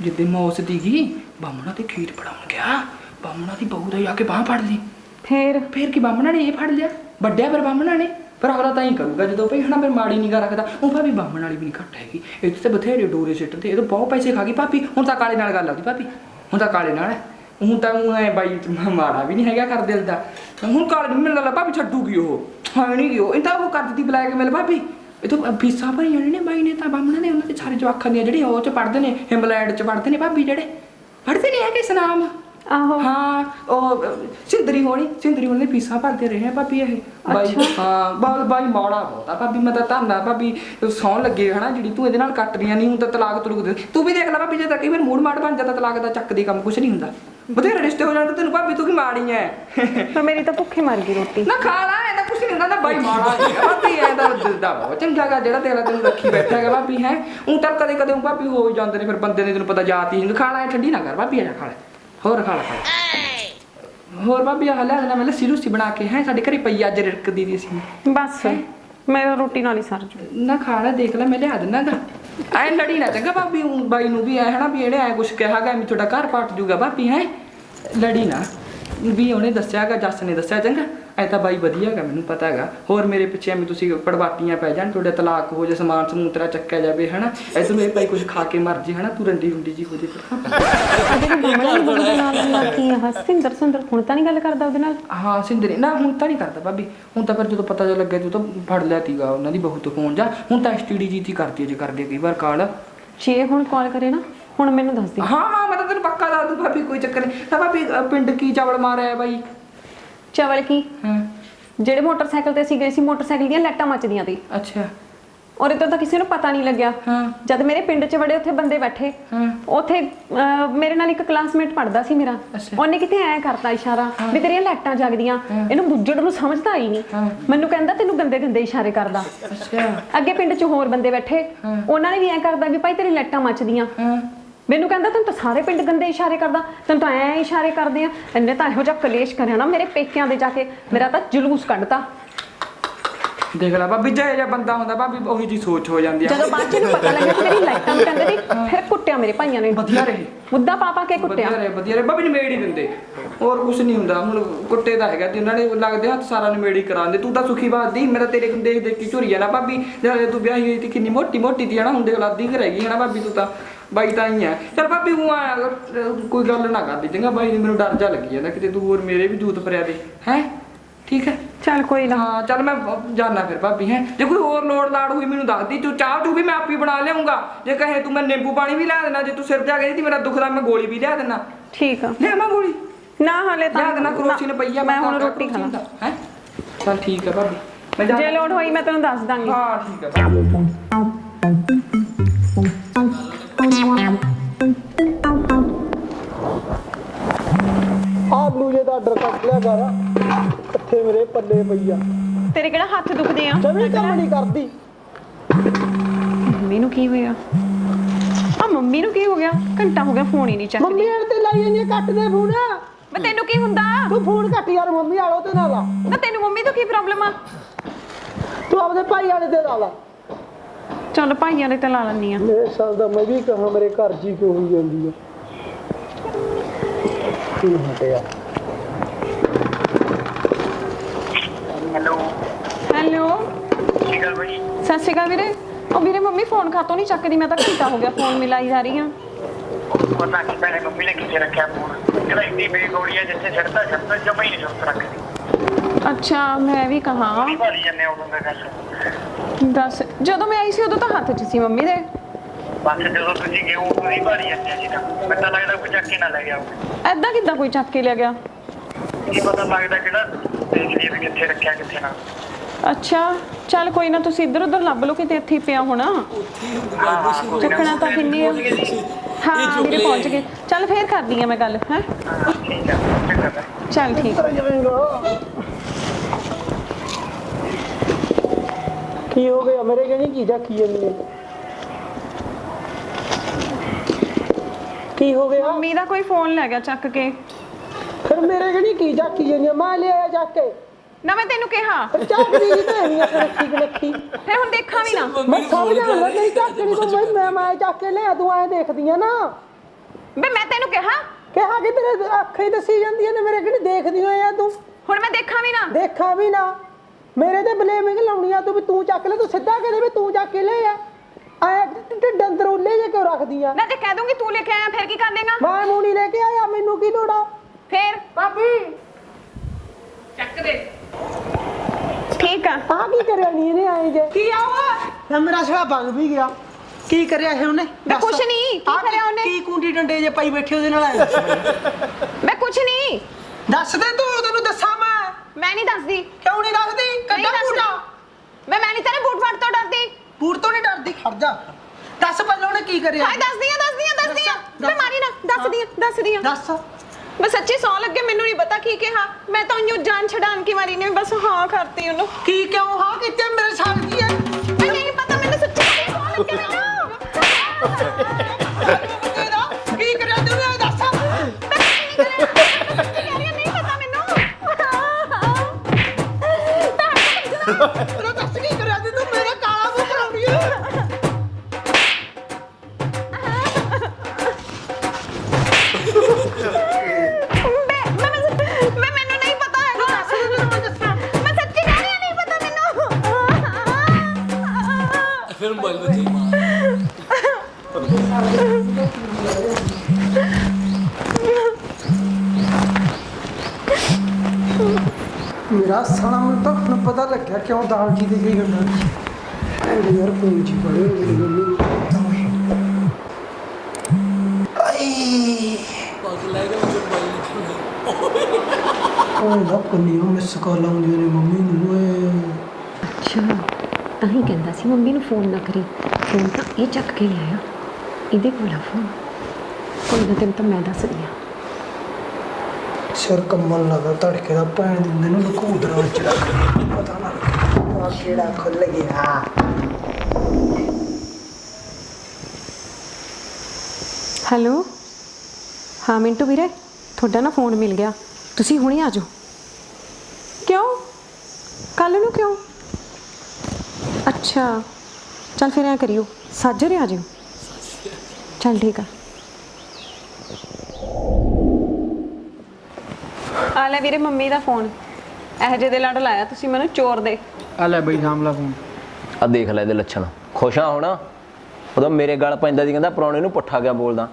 ਜਿੱਦੇ ਮੌਸ ਦੀਗੀ ਬਾਹਮਣਾ ਤੇ ਖੀਰ ਪੜਾਉਣ ਗਿਆ। ਬਾਹਮਣਾ ਦੀ ਬਹੂ ਦਾ ਆ ਕੇ ਬਾਹ ਫੜ ਲਈ। ਫੇਰ? ਫੇਰ ਕੀ ਬਾਹਮਣਾ ਨੇ ਇਹ ਫੜ ਲਿਆ? ਵੱਡਿਆ ਪਰ ਬਾਹਮਣਾ ਨੇ। ਪਰ ਅਗਲਾ ਤਾਂ ਹੀ ਕਰੂਗਾ ਜਦੋਂ ਭਈ ਹਨਾ ਫਿਰ ਮਾੜੀ ਨਿਗਾ ਰੱਖਦਾ। ਉਹ ਭਾਬੀ ਬਾਹਮਣ ਵਾਲੀ ਵੀ ਨਹੀਂ ਘੱਟ ਹੈਗੀ। ਇਹ ਤੇ ਬਥੇਰੇ ਡੋਰੇ ਸਿੱਟ ਤੇ ਇਹ ਤਾਂ ਬਹੁਤ ਪੈਸੇ ਖਾ ਗਈ ਭਾਬੀ। ਹੁਣ ਤਾਂ ਕਾਲੇ ਨਾਲ ਗੱਲ ਆਉਂਦੀ ਭਾਬੀ। ਹੁਣ ਤਾਂ ਕਾਲੇ ਨਾਲ। ਹੁਣ ਤਾਂ ਉਹ ਐ ਬਾਈ ਮਾੜਾ ਵੀ ਨਹੀਂ ਹੈਗਾ ਕਰ ਦਿਲ ਦਾ। ਹੁਣ ਕਾਲੇ ਨੂੰ ਮੈਨੂੰ ਲੱਗਦਾ ਭਾਬੀ ਛੱਡੂਗੀ ਉਹ। ਹਾਂ ਨਹੀਂ ਉਹ। ਇਹ ਤਾਂ ਉਹ ਕਰ ਦਿੱਤੀ ਬੁਲਾ ਕੇ ਮਿਲ ਭਾਬੀ। ਇਹ ਤਾਂ ਫੀਸਾਂ ਭਰੀਆਂ ਨੇ ਬਾਈ ਨੇ ਤਾਂ ਬਾਹਮਣਾ ਨੇ ਉਹਨਾਂ ਦੇ ਸਾਰੇ ਜਵਾਖਾਂ ਦੀਆਂ ਜਿਹੜੀ ਉਹ ਚ ਪੜਦੇ ਨੇ ਹਿਮਲੈਂਡ ਚ ਪੜਦੇ ਨੇ ਭਾਬੀ ਜਿਹੜੇ। ਪੜਦੇ ਨਹੀਂ ਹੈਗੇ ਸਨਾਮ ਆਹੋ। ਹਾਂ ਉਹ ਸਿੰਦਰੀ ਹੋਣੀ ਸਿੰਦਰੀ ਹੋਣੀ ਦੇ ਫੀਸਾਂ ਭਰਦੇ ਰਹੇ ਆ ਭਾਬੀ ਇਹ। ਬਾਈ ਹਾਂ ਬਾਈ ਬਾਈ ਮਾੜਾ ਬਹੁਤ ਆ ਭਾਬੀ ਮੈਂ ਤਾਂ ਧੰਨਾ ਭਾਬੀ ਸੌਂ ਲੱਗੇ ਹਨਾ ਜਿਹੜੀ ਤੂੰ ਇਹਦੇ ਨਾਲ ਕੱਟ ਰਹੀਆਂ ਨਹੀਂ ਹੁਣ ਤਾਂ ਤਲਾਕ ਤੁਲਕ ਦੇ ਤੂੰ ਵੀ ਦੇਖ ਲੈ ਭਾਬੀ ਜੇ ਤਾਂ ਕਈ ਵਾਰ ਮੂਡ ਮਾੜ ਬਣ ਜਾਂਦਾ ਤਲਾਕ ਦਾ ਚੱਕਦੀ ਕੰਮ ਕੁਛ ਨਹੀਂ ਹੁੰਦਾ। ਬਥੇਰੇ ਰਿਸ਼ਤੇ ਹੋ ਜਾਂਦੇ ਤੈਨੂੰ ਭਾਬੀ ਤੂੰ ਕੀ ਮਾੜੀ ਐ? ਪਰ ਮੇਰੀ ਤਾਂ ਭੁੱਖੇ ਮਰ ਗਈ ਰੋਟੀ। ਨਾ ਖਾ ਲਾ ਇਹਦਾ ਕੁਛ ਨਹੀਂ ਹੁੰਦਾ ਨਾ ਬਾਈ ਮਾੜਾ ਹੈ ਭਾਬੀ ਐਦਾ ਦਿਲ ਦਾ ਬਹੁਤ ਚੰਗਾ ਗਾ ਜਿਹੜਾ ਤੇਰਾ ਤੈਨੂੰ ਰੱਖੀ ਬੈਠਾ ਹੈਗਾ ਭਾਬੀ ਹੈ। ਉਹ ਤਾਂ ਕਦੇ ਕਦੇ ਭਾਬੀ ਹੋ ਹੀ ਜਾਂਦੇ ਨੇ ਫਿਰ ਬੰਦੇ ਨੇ ਤੈਨੂੰ ਪਤਾ ਜਾਤੀ ਹਿੰਦ ਖਾ ਲਾ ਠੰਡੀ ਨਾ ਕਰ ਭਾਬੀ ਆ ਜਾ ਖਾ ਲੈ। ਹੋਰ ਖਾ ਲੈ ਖਾ ਲੈ। ਹੋਰ ਭਾਬੀ ਆ ਲੈ ਦੇਣਾ ਮੈਂ ਲੱਸੀ ਲੂਸੀ ਬਣਾ ਕੇ ਹੈ। ਸਾਡੇ ਘਰੇ ਪਈ ਅੱਜ ਰਿੜਕਦੀ ਦੀ ਸੀ ਬਸ ਮੇਰਾ ਰੋਟੀ ਨਾਲ ਹੀ ਸਰ ਜੂ। ਨਾ ਖਾ ਲੈ ਦੇਖ ਲੈ ਮੈਂ ਲਿਆ ਦਿੰਦਾ ਗਾ। ਐ ਲੜੀ ਨਾ ਚੰਗਾ ਭਾਬੀ, ਊਂ ਬਾਈ ਨੂੰ ਵੀ ਐ ਹਨਾ ਵੀ ਇਹਨੇ ਐ ਕੁਛ ਕਿਹਾਗਾ ਵੀ ਤੁਹਾਡਾ ਘਰ ਪਟ ਜੂਗਾ ਭਾਬੀ, ਹੈ? ਲੜੀ ਨਾ। ਵੀ ਉਹਨੇ ਦੱਸਿਆਗਾ ਜੱਸ ਨੇ ਦੱਸਿਆ, ਚੰਗਾ? ਐ ਤਾਂ ਬਾਈ ਵਧੀਆ ਹੈਗਾ ਮੈਨੂੰ ਪਤਾ ਹੈਗਾ। ਹੋਰ ਮੇਰੇ ਪਿੱਛੇ ਐਵੇਂ ਤੁਸੀਂ ਪੜਵਾਟੀਆਂ ਪੈ ਜਾਣ ਤੁਹਾਡੇ ਤਲਾਕ ਹੋ ਜੇ ਸਮਾਨ ਸਮੂਨ ਤੇਰਾ ਚੱਕਿਆ ਜਾਵੇ ਹਨਾ? ਐਸੂ ਇਹ ਭਾਈ ਕੁਛ ਖਾ ਕੇ ਮਰ ਜੇ ਹਨਾ? ਤੂੰ ਰੰਡੀ ਜੀ ਹੋ ਜੇ ਹਸਿੰਦਰ ਸੁੰਦਰ ਹੁਣ ਤਾਂ ਨਹੀਂ ਗੱਲ ਕਰਦਾ ਉਹਦੇ ਨਾਲ? ਹਾਂ ਸਿੰਦਰੀ ਨਾ ਹੁਣ ਤਾਂ ਨਹੀਂ ਕਰਦਾ ਭਾਬੀ। ਹੁਣ ਤਾਂ ਫਿਰ ਜਦੋਂ ਪਤਾ ਜਿਹਾ ਲੱਗਿਆ ਤੂੰ ਤਾਂ ਫੜ ਲਿਆ ਤੀਗਾ ਉਹਨਾਂ ਦੀ ਬਹੂ ਤੋਂ ਫੋਨ ਜਾ। ਹੁਣ ਤਾਂ ਐਸਟੀਡੀ ਜੀ ਤੀ ਕਰਦੀ ਜੇ ਕਰਦੇ ਕਈ ਵਾਰ ਕਾਲ। ਜੇ ਹੁਣ ਕਾਲ ਕਰੇ ਨਾ ਹੁਣ ਮੈਨੂੰ ਦੱਸ ਦੇ। ਹਾਂ ਹਾਂ ਮੈਂ ਤਾਂ ਤੈਨੂੰ ਪੱਕਾ ਦੱਸ ਦੂੰ ਭਾਬੀ ਕੋਈ ਚੱਕਰ ਨਹੀਂ। ਤਾਂ ਭਾਬੀ ਅ, ਪਿੰਡ ਕੀ ਚਾਵਲ ਮਾਰਿਆ ਹੈ ਬਾਈ? ਚਵਲ ਕੀ? ਹਾਂ। ਜਿਹੜੇ ਮੋਟਰਸਾਈਕਲ ਤੇ ਅਸੀਂ ਗਏ ਸੀ ਮੋਟਰਸਾਈਕਲ ਦੀਆਂ ਲਾਈਟਾਂ ਮੱਚਦੀਆਂ ਤੀ ਅੱਛਾ। ਔਰ ਤੋਂ ਤਾਂ ਕਿਸੇ ਨੂੰ ਪਤਾ ਨਹੀਂ ਲੱਗਿਆ। ਹਾਂ। ਜਦ ਮੇਰੇ ਪਿੰਡ 'ਚ ਬੜੇ ਉੱਥੇ ਬੰਦੇ ਬੈਠੇ। ਹਾਂ। ਉੱਥੇ ਅਹ, ਮੇਰੇ ਨਾਲ ਇੱਕ ਕਲਾਸਮੇਟ ਪੜਦਾ ਸੀ ਮੇਰਾ। ਅੱਛਾ। ਉਹਨੇ ਕਿਤੇ ਐ ਕਰਤਾ ਇਸ਼ਾਰਾ ਵੀ ਤੇਰੀਆਂ ਲਾਈਟਾਂ ਜਗਦੀਆਂ। ਇਹਨੂੰ ਬੁੱਜੜ ਨੂੰ ਸਮਝਦਾ ਹੀ ਨਹੀਂ। ਮੈਨੂੰ ਕਹਿੰਦਾ ਤੈਨੂੰ ਗੰਦੇ ਗੰਦੇ ਇਸ਼ਾਰੇ ਕਰਦਾ। ਅੱਛਾ। ਅੱਗੇ ਪਿੰਡ 'ਚ ਹੋਰ ਬੰਦੇ ਬੈਠੇ। ਉਹਨਾਂ ਨੇ ਵੀ ਐ ਕਰਦਾ ਵੀ ਭਾਈ ਤੇਰੀ ਲਾਈਟਾਂ ਮੱਚਦੀਆਂ। ਹਾਂ। ਮੈਨੂੰ ਕਹਿੰਦਾ ਤੈਨੂੰ ਤਾਂ ਸਾਰੇ ਪਿੰਡ ਗੰਦੇ ਇਸ਼ਾਰੇ ਕਰਦਾ ਤੈਨੂੰ ਤਾਂ ਐ ਇਸ਼ਾਰੇ ਕਰਦੇ ਆ। ਇਹਨੇ ਤਾਂ ਇਹੋ ਜਿਹਾ ਕਲੇਸ਼ ਕਰਿਆ ਨਾ ਮੇਰੇ ਪੇਕਿਆਂ ਦੇ ਜਾ ਕੇ ਮੇਰਾ ਤਾਂ ਜਲੂਸ ਕੱਢਤਾ। ਦੇਖ ਲੈ ਭਾਬੀ ਜੇ ਜਿਹਾ ਬੰਦਾ ਹੁੰਦਾ ਭਾਬੀ ਉਹੀ ਜੀ ਸੋਚ ਹੋ ਜਾਂਦੀ ਆ। ਜਦੋਂ ਬਾਅਦ ਚ ਇਹਨੂੰ ਪਤਾ ਲੱਗਿਆ ਕਿ ਮੇਰੀ ਲਾਈਟਾਂ ਨੂੰ ਕਹਿੰਦੇ ਸੀ ਫਿਰ ਕੁੱਟਿਆ ਮੇਰੇ ਭਾਈਆਂ ਨੇ। ਵਧੀਆ ਰਹੇ। ਮੁੱਦਾ ਪਾਪਾ ਕੇ ਕੁੱਟਿਆ। ਵਧੀਆ ਰਹੇ ਵਧੀਆ ਰਹੇ। ਭਾਬੀ ਨਿਮੇੜ ਹੀ ਦਿੰਦੇ। ਹੋਰ ਕੁਝ ਨਹੀਂ ਹੁੰਦਾ। ਹੁਣ ਕੁੱਟੇ ਦਾ ਹੈਗਾ ਤੇ ਉਹਨਾਂ ਨੇ ਲੱਗਦੇ ਹੱਥ ਸਾਰਾ ਨਿਮੇੜ ਹੀ ਕਰਾਉਂਦੇ ਤੂੰ ਤਾਂ ਸੁਖੀ ਬਾਦੀ ਮੇਰਾ ਤੇਰੇ ਕੋਲ ਦੇਖ ਦੇਖ ਕੇ ਝੁਰੀ ਜਾਣਾ ਭਾਬੀ। ਜਦੋਂ ਤੂੰ ਵਿਆਹੀ ਹੋਈ ਤੇ ਕਿੰਨੀ ਮੋਟੀ ਮੋਟੀ ਦੀ ਹਨਾ ਹੁਣ ਦੇਖ ਲਾ ਅੱਧੀ ਕੁ ਰਹਿ ਗਈ ਹਨਾ ਭਾਬੀ ਤੂੰ ਤਾਂ। ਬਾਈ ਤਾਂ ਹੀ ਆ। ਚਲ ਭਾਬੀ ਉਹ ਆ ਕੋਈ ਗੱਲ ਨਾ ਕਰਦੀ। ਚੰਗਾ ਬਾਈ ਨੇ ਮੈਨੂੰ ਡਰ ਜਾ ਲੱਗੀ ਜਾਂਦਾ। ਕਿਤੇ ਤੂੰ ਹੋਰ ਮੇਰੇ ਵੀ ਜੂਤ ਭਰਿਆ ਦੇ ਹੈ? ਠੀਕ ਹੈ? ਚੱਲ ਕੋਈ ਨਾ। ਹਾਂ ਚੱਲ ਮੈਂ ਜਾਣਾ ਫਿਰ ਭਾਬੀ ਹੈ। ਜੇ ਕੋਈ ਹੋਰ ਲੋੜ ਲਾੜ ਹੋਈ ਮੈਨੂੰ ਦੱਸਦੀ। ਤੂੰ ਚਾਹ ਤੂੰ ਵੀ ਮੈਂ ਆਪੀ ਬਣਾ ਲਿਆਉਂਗਾ ਜੇ ਕਹੇ ਤੂੰ ਮੈਂ ਨਿੰਬੂ ਪਾਣੀ ਵੀ ਲਿਆ ਦੇਣਾ ਜੇ ਤੂੰ ਸਿਰ ਜਾ ਕੇ ਦੀ ਮੇਰਾ ਦੁਖਦਾ ਮੈਂ ਗੋਲੀ ਵੀ ਲਿਆ ਦੇਣਾ। ਠੀਕ ਆ। ਲਿਆ ਮੈਂ ਗੋਲੀ? ਨਾ ਹਲੇ ਤਾਂ ਲਿਆ ਦੇਣਾ ਕਰੋਸੀ ਨੇ ਪਈਆ ਮੈਂ ਹੁਣ ਰੋਟੀ ਖਾਣਾ। ਹੈ? ਚੱਲ ਠੀਕ ਹੈ ਭਾਬੀ। ਮੈਂ ਜਾ ਜੇ ਲੋੜ ਹੋਈ ਮੈਂ ਤੈਨੂੰ ਦੱਸ ਦਾਂਗੀ। ਹਾਂ ਠੀਕ ਭਾਬੀ। ਆਲੂ ਜੇ ਦਾ ਆਰਡਰ ਕੱਟ ਲਿਆ ਕਰ। ਕਿੱਥੇ ਮੇਰੇ ਪੱਲੇ ਪਈ ਆ। ਤੇਰੇ ਕਿਹੜਾ ਹੱਥ ਦੁਖਦੇ ਆ? ਜਮੀ ਕੰਮ ਨਹੀਂ ਕਰਦੀ। ਮੰਮੀ ਨੂੰ ਕੀ ਹੋਇਆ? ਆ ਮੰਮੀ ਨੂੰ ਕੀ ਹੋ ਗਿਆ? ਘੰਟਾ ਹੋ ਗਿਆ ਫੋਨ ਹੀ ਨਹੀਂ ਚੱਕਦੀ। ਮੰਮੀ ਐਣ ਤੇ ਲਾਈ ਜਾਂਦੀ ਕੱਟ ਦੇ ਫੋਨ। ਮੈਂ ਤੈਨੂੰ ਕੀ ਹੁੰਦਾ? ਤੂੰ ਫੋਨ ਕੱਟ ਯਾਰ ਮੰਮੀ ਵਾਲੋ ਤੇ ਨਾ ਲਾ ਨਾ ਤੈਨੂੰ ਮੰਮੀ ਤੋਂ ਕੀ ਪ੍ਰੋਬਲਮ ਆ? ਤੂੰ ਆਪਦੇ ਭਾਈ ਵਾਲੇ ਤੇ ਲਾ ਲਾ। ਚੱਲ ਭਾਈਆਂ ਦੇ ਤੇ ਲਾ ਲੈਣੀ ਆ। ਮੇਰੇ ਸਾਲ ਦਾ ਮੈਂ ਵੀ ਕਹਾਂ ਮੇਰੇ ਘਰ ਜੀ ਕਿਉਂ ਹੋਈ ਜਾਂਦੀ ਆ? ਕੀ ਹਟਿਆ ਹੈਲੋ ਹੈਲੋ ਕੀ ਗੱਲ ਬਈ ਸਤਿ ਸ਼੍ਰੀ ਅਕਾਲ ਵੀਰੇ। ਉਹ ਵੀਰੇ ਮੰਮੀ ਫੋਨ ਖਾਤੋਂ ਨਹੀਂ ਚੱਕਦੀ ਮੈਂ ਤਾਂ ਘੰਟਾ ਹੋ ਗਿਆ ਫੋਨ ਮਿਲਾਈ ਜਾ ਰਹੀ ਆ ਪਤਾ ਨਹੀਂ ਭੈਣੇ ਮੰਮੀ ਨੇ ਕਿੱਥੇ ਰੱਖਿਆ ਫੋਨ? ਕਿਹੜਾ ਇੰਨੀ ਬੇਗੌੜੀ ਹੈ ਜਿੱਥੇ ਛੱਡਦਾ ਛੱਡਦਾ ਜਮਾ ਹੀ ਨਹੀਂ ਸੁਰਤ ਰੱਖਦੀ। ਅੱਛਾ ਮੈਂ ਵੀ ਕਹਾ। ਕੀ ਭਾਲੀ ਜਾਂਦੇ ਉਦੋਂ ਦਾ ਗੱਲ। ਦੱਸ ਜਦੋਂ ਮੈਂ ਆਈ ਸੀ ਉਦੋਂ ਤਾਂ ਹੱਥ 'ਚ ਸੀ ਮੰਮੀ ਦੇ। ਬਸ ਜਦੋਂ ਤੁਸੀਂ ਗਏ ਉਦੋਂ ਹੀ ਭਾਲੀ ਜਾਂਦੇ ਸੀ ਤਾਂ। ਮੈਨੂੰ ਤਾਂ ਲੱਗਦਾ ਕੋਈ ਚੱਕ ਕੇ ਨਾ ਲੈ ਗਿਆ ਹੋਵੇ। ਐਦਾਂ ਕਿੱਦਾਂ ਕੋਈ ਚੱਕ ਕੇ ਲੈ ਗਿਆ? ਕੀ ਪਤਾ ਲੱਗਦਾ ਕਿਹੜਾ ਦੇਖ ਲਈ ਵੀ ਕਿੱਥੇ ਰੱਖਿਆ ਕਿੱਥੇ ਨਾ। ਅੱਛਾ ਚੱਲ ਕੋਈ ਨਾ ਤੁਸੀਂ ਇੱਧਰ ਉੱਧਰ ਲੱਭ ਲਓ ਕਿਤੇ ਇੱਥੇ ਹੀ ਪਿਆ ਹੋਣਾ। ਚੱਕਣਾ ਤਾਂ ਕਿੰਨੀ ਆ ਹਾਂ ਲਿਆ ਪਹੁੰਚ ਗਏ। ਚੱਲ ਫੇਰ ਕਰਦੀ ਆ ਮੈਂ ਗੱਲ ਹੈ। ਚੱਲ ਠੀਕ। ਕੀ ਹੋ ਗਿਆ? ਮੇਰੇ ਕਹਿੰਦੀ ਕੀ ਜਾਕੀ ਜਾਂਦੀ ਹੈ? ਕੀ ਹੋ ਗਿਆ? ਮੰਮੀ ਦਾ ਕੋਈ ਫੋਨ ਲੈ ਗਿਆ ਚੱਕ ਕੇ। ਫਿਰ ਮੇਰੇ ਕਹਿੰਦੀ ਕੀ ਜਾਕੀ ਜਾਂਦੀ ਹੈ? ਮੈਂ ਲਿਆਇਆ ਜਾ ਕੇ। ਨਾ ਮੈਂ ਤੈਨੂੰ ਕਿਹਾ। ਫਿਰ ਚੱਕਦੀ ਜੀ ਤੇ ਨਹੀਂ ਰੱਖੀ ਰੱਖੀ ਫਿਰ ਹੁਣ ਦੇਖਾਂ ਵੀ ਨਾ। ਮੈਂ ਫੋਨ ਜਾਣਦਾ ਕਰ ਨਹੀਂ ਤੂੰ ਬਈ ਮੈਂ ਮੈਂ ਚੱਕ ਕੇ ਲਿਆ ਤੂੰ ਐ ਦੇਖਦੀ ਆ ਨਾ। ਬੇ ਮੈਂ ਤੈਨੂੰ ਕਿਹਾ। ਕਿਹਾ ਕਿ ਤੇਰੇ ਅੱਖਾਂ ਹੀ ਦੱਸੀ ਜਾਂਦੀਆਂ ਨੇ ਮੇਰੇ ਕਹਿੰਦੀ ਦੇਖਦੀ ਹੋਇਆ ਤੂੰ? ਹੁਣ ਮੈਂ ਦੇਖਾਂ ਵੀ ਨਾ। ਦੇਖਾਂ ਵੀ ਨਾ। ਮੇਰੇ ਤੇ ਬਲੇਮਿੰਗ ਲਾਉਣੀ ਆ ਤੂੰ ਵੀ ਤੂੰ ਚੱਕ ਲੈ ਤੂੰ ਸਿੱਧਾ ਕਹਦੇ ਵੀ ਤੂੰ ਚੱਕ ਕੇ ਲਿਆ ਐ ਢਿੱਡ ਅੰਦਰ ਉੱਲੇ ਜੇ ਕਿਉਂ ਰੱਖਦੀ ਆ? ਨਾ ਜੇ ਕਹਿ ਦੂੰਗੀ ਤੂੰ ਲੈ ਕੇ ਆਇਆ ਫਿਰ ਕੀ ਕਰ ਦੇਗਾ? ਮੈਂ ਮੂਣੀ ਲੈ ਕੇ ਆਇਆ ਮੈਨੂੰ ਕੀ ਲੋੜ ਫਿਰ? ਭਾਬੀ! ਚੱਕ ਦੇ। ਠੀਕ ਆ। ਆ ਕੀ ਕਰਿਆ ਨੀ ਇਹਨੇ ਆਏ ਜੇ। ਕੀ ਆ ਉਹ? ਮੇਰਾ ਸਿਰਾ ਬੰਗ ਵੀ ਗਿਆ। ਕੀ ਕਰਿਆ ਇਹ ਉਹਨੇ? ਮੈਂ ਕੁਛ ਨਹੀਂ, ਕੀ ਆਹ ਕਰਿਆ ਉਹਨੇ? ਕੀ ਕੁੰਡੀ ਡੰਡੇ ਜੇ ਪਾਈ ਬੈਠੇ ਉਹਦੇ ਨਾਲ ਆਏ ਮੈਂ ਕੁਛ ਨਹੀਂ ਦੱਸ ਦੇ ਤੂੰ ਤੈਨੂੰ ਦੱਸਾਂ ਮੈਂ। ਮੈਂ ਨਹੀਂ ਦੱਸਦੀ। ਕਿਉਂ ਨਹੀਂ ਦੱਸਦੀ? ਨਹੀਂ ਕੱਢਾ ਦੱਸਦੀ। ਬੂਟਾ। ਮੈਂ ਮੈਂ ਨਹੀਂ ਤੇਰੇ ਬੂਟ ਫੜ ਤੋਂ ਡਰਦੀ। ਬੂਟ ਤੋਂ ਨਹੀਂ ਡਰਦੀ ਖੜ ਜਾ। ਦੱਸ ਪਹਿਲਾਂ ਉਹਨੇ ਕੀ ਕਰਿਆ? ਹਾਏ ਦੱਸਦੀ ਆ ਦੱਸਦੀ ਆ ਦੱਸਦੀ ਆ। ਦੱਸ, ਮੈਂ ਮਾਰੀ ਨਾ ਦੱਸਦੀ ਆ ਦੱਸਦੀ ਆ। ਦੱਸ। ਮੈਂ ਸੱਚੀ ਸੌ ਲੱਗੇ ਮੈਨੂੰ ਨਹੀਂ ਪਤਾ ਕੀ ਕਿਹਾ। ਮੈਂ ਤਾਂ ਉਹਨੂੰ ਜਾਨ ਛਡਾਣ ਕੀ ਮਾਰੀ ਨੇ ਬਸ ਹਾਂ ਕਰਤੀ ਉਹਨੂੰ। ਕੀ ਕਿਉਂ? ਹਾਂ ਕਿਤੇ ਮੇਰੇ ਸਾਲ ਦੀ ਹੈ? ਮੈਂ ਨਹੀਂ ਪਤਾ ਮੈਨੂੰ ਸੱਚੀ ਸੌ ਲੱਗੇ ਮੈਨੂੰ। ਮੇਰਾ ਸਾਲਾ ਮੈਨੂੰ ਤਾਂ ਹੁਣ ਪਤਾ ਲੱਗਿਆ ਕਿਉਂ ਦਾਲ ਜੀ ਦੀ ਗਈ ਗੰਡਾ ਐਂਡ ਯਾਰ ਕੋਈ ਜੀ ਬੜੇ ਹੋ ਗਏ ਆਈ। ਪੱਗ ਲੈ ਕੇ ਮੁਝੇ ਮੋਬਾਈਲ ਨਾ ਕੰਨੀ ਉਹ ਮਿਸ ਕਾਲ ਆਉਂਦੀਆਂ ਨੇ ਮੰਮੀ ਨੂੰ, ਓਏ। ਅੱਛਾ, ਤਾਂ ਹੀ ਕਹਿੰਦਾ ਸੀ ਮੰਮੀ ਨੂੰ ਫੋਨ ਨਾ ਕਰੀ। ਫੋਨ ਤਾਂ ਇਹ ਚੱਕ ਕੇ ਲਿਆਇਆ ਇਹਦੇ ਕੋਲ ਆ ਫੋਨ ਕੋਈ ਨਾ ਤੈਨੂੰ ਤਾਂ ਮੈਂ ਦੱਸਦੀ ਹਾਂ। ਸਿਰ ਕੰਮਣ ਲੱਗਾ, ਧੜਕੇ ਦਾ ਭੈਣ ਦੇ ਮੈਨੂੰ ਲਕੂਦਰਾ ਵਿੱਚ ਰੱਖ ਪਤਾ ਨਾ ਆ ਕਿਹੜਾ ਖੁੱਲ ਗਿਆ। ਹੈਲੋ? ਹਾਂ ਮਿੰਟੂ ਵੀਰੇ, ਤੁਹਾਡਾ ਨਾ ਫੋਨ ਮਿਲ ਗਿਆ। ਤੁਸੀਂ ਹੁਣੇ ਆ ਜਾਓ। ਕਿਉਂ? ਕੱਲ ਨੂੰ ਕਿਉਂ? ਅੱਛਾ, ਚੱਲ ਫਿਰ ਐਂ ਕਰਿਓ, ਸਾਜਰੇ ਆ ਜਿਓ। ਚੱਲ ਠੀਕ ਆ। ਆ ਲੈ ਵੀਰੇ ਮੰਮੀ ਦਾ ਫੋਨ। ਇਹ ਜਿਹੇ ਦੇ ਲੜ ਲਾਇਆ ਤੁਸੀਂ ਮੈਨੂੰ ਚੋਰ ਦੇ। ਆ ਲੈ ਬਈ ਸਾਹਮਲਾ ਫੋਨ। ਆ ਦੇਖ ਲੈ ਇਹਦੇ ਲੱਛਣ। ਖੁਸ਼ਾਂ ਹੋਣਾ। ਉਦੋਂ ਮੇਰੇ ਗਲ ਪੈਂਦਾ ਸੀ ਕਹਿੰਦਾ ਪ੍ਰਾਹੁਣੇ ਨੂੰ ਪੁੱਠਾ ਗਿਆ ਬੋਲਦਾ।